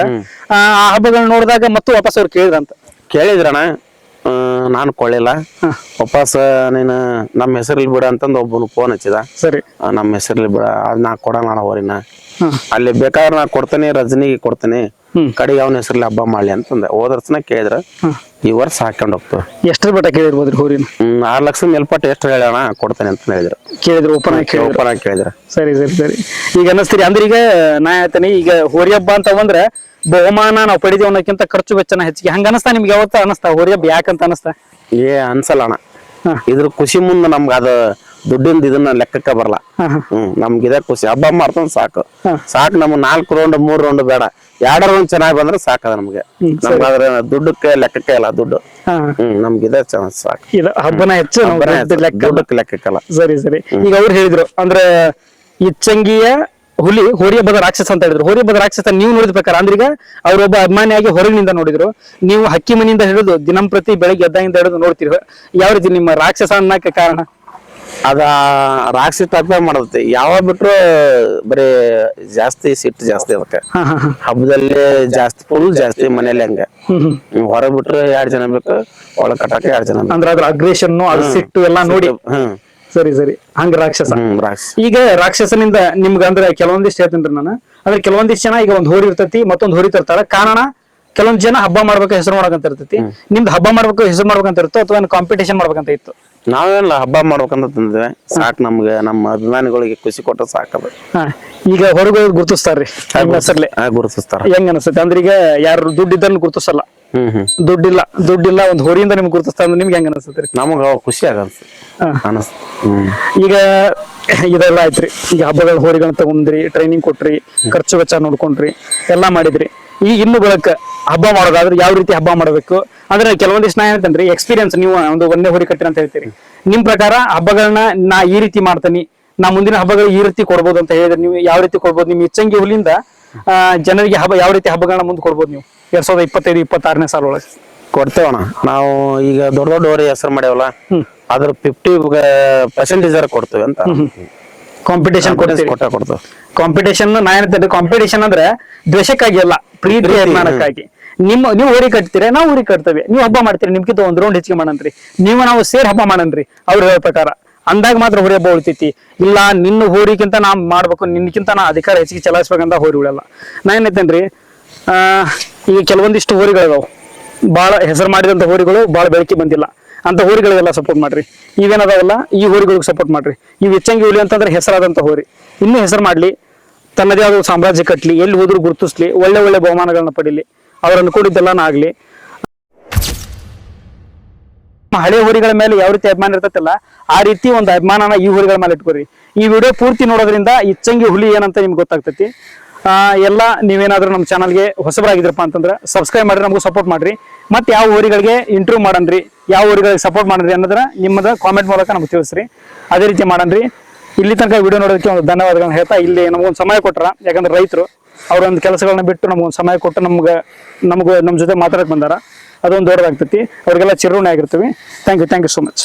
[SPEAKER 1] ಆ ಹಬ್ಬಗಳನ್ನ ನೋಡಿದಾಗ ಮತ್ತೆ ವಾಪಸ್ ಅವ್ರು ಕೇಳಿದ್ರಂತ?
[SPEAKER 4] ಕೇಳಿದ್ರಣ. ಆ, ನಾನು ಕೊಳ್ಳಿಲ್ಲ. ವಾಪಸ್ ನೀನು ನಮ್ಮ ಹೆಸರಲ್ಲಿ ಬಿಡ ಅಂತಂದು ಒಬ್ಬನು ಫೋನ್ ಹಚ್ಚಿದ.
[SPEAKER 1] ಸರಿ.
[SPEAKER 4] ನಮ್ಮ ಹೆಸರಲ್ಲಿ ಬಿಡ ಅದ್ ನಾ ಕೊಡೋಣ ಹೊರಿನ
[SPEAKER 1] ಹ್ಮ್.
[SPEAKER 4] ಅಲ್ಲಿ ಬೇಕಾದ್ರೆ ನಾ ಕೊಡ್ತೇನೆ ರಜನಿಗೆ ಕೊಡ್ತೇನೆ. ಕಡೆಗೆ ಅವನ ಹೆಸರಲ್ಲಿ ಹಬ್ಬ ಮಾಡ್ಲಿ ಅಂತಂದ. ಹೋದ ವರ್ಷನ ಕೇಳಿದ್ರ ಈ ವರ್ಷ ಹಾಕೊಂಡು ಹೋಗ್ತೇವೆ
[SPEAKER 1] ಎಷ್ಟ್ರ ಬಟ್ಟೆ ಕೇಳಿರ್ಬೋದ್ರಿ ಹೋರಿನ
[SPEAKER 4] ಹ್ಮ್ ಆರ್ ಲಕ್ಷ ಮೇಲ್ಪಟ್ಟು ಎಷ್ಟು ಹೇಳೋಣ ಕೊಡ್ತೇನೆ ಅಂತ ಹೇಳಿದ್ರು.
[SPEAKER 1] ಕೇಳಿದ್ರು ಓಪನ್ ಆಗಿ ಕೇಳಿದ್ರು.
[SPEAKER 4] ಓಪನ್ ಆಗಿ ಕೇಳಿದ್ರ.
[SPEAKER 1] ಸರಿ ಸರಿ ಸರಿ. ಈಗ ಅನ್ನಿಸ್ತೀರಿ ಅಂದ್ರೆ ಈಗ ನಾ ಹೇಳ್ತೇನೆ ಈಗ ಹೋರಿ ಹಬ್ಬ ಅಂತ ಬಂದ್ರೆ ಬಹುಮಾನ ನಾವು ಪಡಿದೇವ್ ಅನ್ನೋಕ್ಕಿಂತ ಖರ್ಚು ವೆಚ್ಚನ ಹೆಚ್ಚಿಗೆ. ಹಂಗ ಅನಸ್ತಾ ನಿಮ್ಗೆ ಯಾವತ್ತ ಅನಸ್ತಾ? ಹೋರಿ ಹಬ್ಬ ಯಾಕಂತ ಅನಸ್ತಾ?
[SPEAKER 4] ಏ ಅನ್ಸಲ್ಲ ಅಣ್ಣ. ಇದ್ರ ಖುಷಿ ಮುಂದೆ ನಮ್ಗ ಅದು ದುಡ್ಡಿಂದ ಇದನ್ನ ಲೆಕ್ಕಕ್ಕೆ ಬರಲ್ಲ. ಹ್ಮ್ ನಮ್ಗೆ ಇದೇ ಖುಷಿ. ಹಬ್ಬ ಮಾಡ್ತಾನ ಸಾಕು. ಸಾಕು ನಮ್ಗೆ ನಾಲ್ಕು ರೌಂಡ್ ಮೂರ್ ರೌಂಡ್ ಬೇಡ. ಎರಡ ರೌಂಡ್ ಚೆನ್ನಾಗಿ ಬಂದ್ರೆ ಸಾಕದ ನಮ್ಗೆ. ನಮ್ಗೆ ಅದ್ರ ದುಡ್ಡಕ್ಕೆ ಲೆಕ್ಕಕ್ಕೆ ಇಲ್ಲ ದುಡ್ಡು. ಹ್ಮ್ ನಮ್ಗೆ ಇದೇ ಚೆನ್ನಾಗ್ ಸಾಕು.
[SPEAKER 1] ಇದು ಹಬ್ಬನ ಹೆಚ್ಚು.
[SPEAKER 4] ದುಡ್ಡಕ್ಕೆ ಲೆಕ್ಕಕ್ಕಲ್ಲ
[SPEAKER 1] ಸರಿ ಸರಿ. ಈಗ ಅವ್ರು ಹೇಳಿದ್ರು ಅಂದ್ರೆ ಇಚ್ಚಂಗಿಯ ಹುಲಿ ಹೋರಿ ಹಬ್ಬದ ರಾಕ್ಷಸ ಅಂತ ಹೇಳಿದ್ರು. ಹೋರಿ ಹಬ್ಬದ ರಾಕ್ಷಸ ನೀವು ನೋಡಿದ ಪ್ರಕಾರ ಅಂದ್ರೆ ಈಗ ಅವರೊಬ್ಬ ಅಭಿಮಾನಿಯಾಗಿ ಹೊರಗಿನಿಂದ ನೋಡಿದ್ರು. ನೀವು ಹಕ್ಕಿ ಮನೆಯಿಂದ ಹಿಡಿದು ದಿನಂಪ್ರತಿ ಬೆಳಗ್ಗೆ ಎದ್ದಾಗಿಂದ ಹಿಡಿದು ನೋಡ್ತೀರಿ. ಯಾವ ರೀತಿ ನಿಮ್ಮ ರಾಕ್ಷಸ ಅನ್ನಕ್ಕೆ ಕಾರಣ?
[SPEAKER 4] ಅದ ರಾಕ್ಷಸ ತಪ್ಪೆ ಮಾಡತ್ತೆ. ಯಾವಾಗ ಬಿಟ್ರು ಬರೀ ಜಾಸ್ತಿ ಸಿಟ್ಟು ಜಾಸ್ತಿ ಅದಕ್ಕೆ. ಹಬ್ಬದಲ್ಲಿ ಜಾಸ್ತಿ ಫುಲ್ ಜಾಸ್ತಿ ಮನೇಲಿ ಹಂಗ. ಹೊರಗ್ ಬಿಟ್ರೆ ಎರಡ್ ಜನ ಬೇಕು ಒಳಗ್ ಕಟ್ಟಾಕ ಎರಡ್ ಜನ
[SPEAKER 1] ಅಂದ್ರೆ ಅದ್ರ ಅಗ್ರೇಷನ್ ಸಿಟ್ಟು ಎಲ್ಲಾ ನೋಡಿ.
[SPEAKER 4] ಹ್ಮ್.
[SPEAKER 1] ಸರಿ ಸರಿ. ಹಂಗ ರಾಕ್ಷಸ.
[SPEAKER 4] ಹ್ಮ್
[SPEAKER 1] ಈಗ ರಾಕ್ಷಸನಿಂದ ನಿಮ್ಗ ಅಂದ್ರೆ ಕೆಲವೊಂದಿಷ್ಟು ಹೇಳ್ತೀನಿ ನಾನು. ಅಂದ್ರೆ ಕೆಲವೊಂದಿಷ್ಟು ಜನ ಈಗ ಒಂದ್ ಹೋರಿ ಇರ್ತೈತಿ ಮತ್ತೊಂದ್ ಹೋರಿ ತರ್ತಾರ. ಕಾರಣ ಕೆಲವೊಂದ್ ಜನ ಹಬ್ಬ ಮಾಡ್ಬೇಕು ಹೆಸರು ಮಾಡ್ಬೇಕಂತ ಇರ್ತೈತಿ. ನಿಮ್ದು ಹಬ್ಬ ಮಾಡ್ಬೇಕು ಹೆಸರು ಮಾಡ್ಬೇಕಂತ ಇರ್ತೋ ಅಥವಾ ಕಾಂಪಿಟೇಷನ್ ಮಾಡ್ಬೇಕಂತ ಇತ್ತು?
[SPEAKER 4] ನಾವೇನಲ್ಲ ಹಬ್ಬ ಮಾಡ್ಬೇಕಂತ ತಂದ್ವಿ ಸಾಕ್ ನಮ್ಗೆ ನಮ್ಮ ಅಭಿಮಾನಿಗಳಿಗೆ ಖುಷಿ ಕೊಟ್ಟ ಸಾಕದ
[SPEAKER 1] ಹಾ ಈಗ ಹೊರಗೆ ಗುರುತಿಸ್ತಾರ್ರಿ ಹೆಸರ್ಲೆ
[SPEAKER 4] ಆ ಗುರುತಿಸ್ತಾರ.
[SPEAKER 1] ಹೆಂಗ್ ಅನಿಸುತ್ತೆ? ಅಂದ್ರೆ ಈಗ ಯಾರು ದುಡ್ಡಿದ್ದನ್ನು ಗುರುತಿಸಲ್ಲ.
[SPEAKER 4] ಹ್ಮ್ ಹ್ಮ್.
[SPEAKER 1] ದುಡ್ಡಿಲ್ಲ ದುಡ್ಡಿಲ್ಲ ಒಂದ್ ಹೊರಿಯಿಂದ ನಿಮ್ಗೆ ಗುರುತಿಸ್ತಾ ಅಂದ್ರೆ ನಿಮ್ಗೆ ಹೆಂಗ್ ಅನಿಸುತ್ತೆ ರೀ?
[SPEAKER 4] ನಮಗ ಅವಾಗ ಖುಷಿ ಆಗತ್ತ.
[SPEAKER 1] ಹಾ.
[SPEAKER 4] ಅನಸ್ ಹ್ಮ್.
[SPEAKER 1] ಈಗ ಇದೆಲ್ಲ ಆಯ್ತ್ರಿ. ಈಗ ಹಬ್ಬಗಳ ಹೋರಿಗಳನ್ನ ತಗೊಂಡ್ರಿ ಟ್ರೈನಿಂಗ್ ಕೊಟ್ರಿ ಖರ್ಚು ವೆಚ್ಚ ನೋಡ್ಕೊಂಡ್ರಿ ಎಲ್ಲಾ ಮಾಡಿದ್ರಿ. ಈಗ ಇನ್ನು ಬೆಳಕ ಹಬ್ಬ ಮಾಡೋದಾದ್ರೆ ಯಾವ ರೀತಿ ಹಬ್ಬ ಮಾಡಬೇಕು? ಅಂದ್ರೆ ಕೆಲವೊಂದಿಷ್ಟು ನಾ ಏನಂತಂದ್ರಿ ಎಕ್ಸ್ಪೀರಿಯನ್ಸ್ ನೀವು ಒಂದು ಒಂದೇ ಹೊರಿ ಕಟ್ಟಿರಿ ಅಂತ ಹೇಳ್ತೀರಿ. ನಿಮ್ ಪ್ರಕಾರ ಹಬ್ಬಗಳನ್ನ ನಾ ಈ ರೀತಿ ಮಾಡ್ತೀನಿ ನಾ ಮುಂದಿನ ಹಬ್ಬಗಳು ಈ ರೀತಿ ಕೊಡ್ಬೋದು ಅಂತ ಹೇಳಿದ್ರೆ ನೀವು ಯಾವ ರೀತಿ ಕೊಡ್ಬೋದು? ನಿಮ್ ಇಚ್ಚಂಗಿ ಹುಲಿಂದ ಜನರಿಗೆ ಹಬ್ಬ ಯಾವ ರೀತಿ ಹಬ್ಬಗಳನ್ನ ಮುಂದೆ ಕೊಡ್ಬೋದು ನೀವು? ಎರಡ್ ಸಾವಿರದ ಇಪ್ಪತ್ತೈದು ಇಪ್ಪತ್ತಾರನೇ ಸಾಲ ಒಳಗೆ.
[SPEAKER 4] ಕೊಡ್ತೇವಣ ನಾವು ಈಗ ದೊಡ್ಡ ದೊಡ್ಡ ಹೆಸರು ಮಾಡ್ಯಾವಲ್ಲ ಅದ್ರ ಫಿಫ್ಟಿ ಪರ್ಸೆಂಟೇಜ್ ಕೊಡ್ತೇವೆ ಅಂತ.
[SPEAKER 1] ಕಾಂಪಿಟೇಷನ್
[SPEAKER 4] ಕೊಡ್ತೇವೆ.
[SPEAKER 1] ಕಾಂಪಿಟೇಷನ್ ನಾ ಏನಂತಂದ್ರೆ ಕಾಂಪಿಟೇಷನ್ ಅಂದ್ರೆ ದ್ವೇಷಕ್ಕಾಗಿ ಅಲ್ಲ ಪ್ರೀತಿ. ಅಭಿಮಾನಕ್ಕಾಗಿ. ನಿಮ್ಮ ನೀವು ಊರಿಗೆ ಕಟ್ತೀರಾ? ನಾವು ಊರಿಗೆ ಕಟ್ತೇವೆ. ನೀವು ಹಬ್ಬ ಮಾಡ್ತೀರಿ? ನಿಮ್ಗಿಂತ ಒಂದ್ ರೌಂಡ್ ಹೆಚ್ಚಿಗೆ ಮಾಡನ್ರಿ ನೀವು ನಾವು ಸೇರಿ ಹಬ್ಬ ಮಾಡನ್ರಿ ಅವ್ರ ಹೇಳ ಪ್ರಕಾರ. ಅಂದಾಗ ಮಾತ್ರ ಹೋರಿ ಹಬ್ಬ ಉಳಿತೈತಿ. ಇಲ್ಲ ನಿನ್ನ ಹೋರಿಗಿಂತ ನಾ ಮಾಡ್ಬೇಕು ನಿನ್ಕಿಂತ ನಾ ಅಧಿಕಾರ ಹೆಚ್ಚಿಗೆ ಚಲಾಯಿಸ್ಬೇಕಂತ ಹೋರಿ ಉಳಲ್ಲ ನಾ ಏನೈತೇನ್ರಿ ಆ ಈಗ ಕೆಲವೊಂದಿಷ್ಟು ಹೋರಿಗಳಿದಾವ್ ಬಹಳ ಹೆಸರು ಮಾಡಿದಂತ ಹೋರಿಗಳು ಬಹಳ ಬೆಳಕಿ ಬಂದಿಲ್ಲ. ಅಂತ ಹೋರಿಗಳಿಗೆಲ್ಲ ಸಪೋರ್ಟ್ ಮಾಡ್ರಿ. ಇವೇನದಾವಲ್ಲ, ಈ ಹೋರಿಗಳಿಗೆ ಸಪೋರ್ಟ್ ಮಾಡ್ರಿ. ಇವು ಹೆಚ್ಚಂಗಿ ಹುಲಿ ಅಂತಂದ್ರೆ ಹೆಸರಾದಂತ ಹೋರಿ. ಇನ್ನೂ ಹೆಸರು ಮಾಡ್ಲಿ. ತನ್ನದೇ ಆದ ಸಾಮ್ರಾಜ್ಯ ಕಟ್ಲಿ, ಎಲ್ಲಿ ಹೋದ್ರು ಗುರುತಿಸ್ಲಿ, ಒಳ್ಳೆ ಒಳ್ಳೆ ಬಹುಮಾನಗಳನ್ನ ಪಡೀಲಿ. ಅವ್ರು ಅನ್ಕೊಂಡಿದ್ದೆಲ್ಲ ಆಗ್ಲಿ. ಹಳೆ ಹೋರಿಗಳ ಮೇಲೆ ಯಾವ ರೀತಿ ಅಭಿಮಾನ ಇರ್ತೈತಲ್ಲ, ಆ ರೀತಿ ಒಂದು ಅಭಿಮಾನನ ಈ ಹೋರಿಗಳ ಮೇಲೆ ಇಟ್ಕೊರಿ. ಈ ವಿಡಿಯೋ ಪೂರ್ತಿ ನೋಡೋದ್ರಿಂದ ಇಚ್ಚಂಗಿ ಹುಲಿ ಏನಂತ ನಿಮ್ಗೆ ಗೊತ್ತಾಗ್ತೈತಿ. ಎಲ್ಲ ನೀವೇನಾದ್ರೂ ನಮ್ಮ ಚಾನಲ್ಗೆ ಹೊಸಬರಾಗಿದ್ರಪ್ಪ ಅಂತಂದ್ರೆ ಸಬ್ಸ್ಕ್ರೈಬ್ ಮಾಡ್ರಿ, ನಮಗೂ ಸಪೋರ್ಟ್ ಮಾಡ್ರಿ. ಮತ್ತೆ ಯಾವ ಊರಿಗಳಿಗೆ ಇಂಟ್ರೂವ್ ಮಾಡನ್ರಿ ಯಾವ ಊರಿಗಳಿಗೆ ಸಪೋರ್ಟ್ ಮಾಡಿದ್ರಿ ಅನ್ನೋದ್ರ ನಿಮ್ಮದ ಕಾಮೆಂಟ್ ಮೂಲಕ ನಮ್ಗೆ ತಿಳಿಸ್ರಿ. ಅದೇ ರೀತಿ ಮಾಡನ್ರಿ ಇಲ್ಲಿ ತನಕ ವಿಡಿಯೋ ನೋಡೋದಕ್ಕೆ ಒಂದು ಧನ್ಯವಾದಗಳನ್ನ ಹೇಳ್ತಾ ಇಲ್ಲಿ ನಮಗೊಂದು ಸಮಯ ಕೊಟ್ರ, ಯಾಕಂದ್ರೆ ರೈತರು ಅವ್ರೊಂದು ಕೆಲಸಗಳನ್ನ ಬಿಟ್ಟು ನಮ್ಗೊಂದು ಸಮಯ ಕೊಟ್ಟು ನಮ್ಗೆ, ನಮಗೂ ನಮ್ಮ ಜೊತೆ ಮಾತಾಡಕ್ಕೆ ಬಂದಾರ. ಅದೊಂದು ದೊಡ್ಡದಾಗ್ತೈತಿ. ಅವ್ರಿಗೆಲ್ಲ ಚಿರೋಣೆ ಆಗಿರ್ತೀವಿ. Thank you thank you so much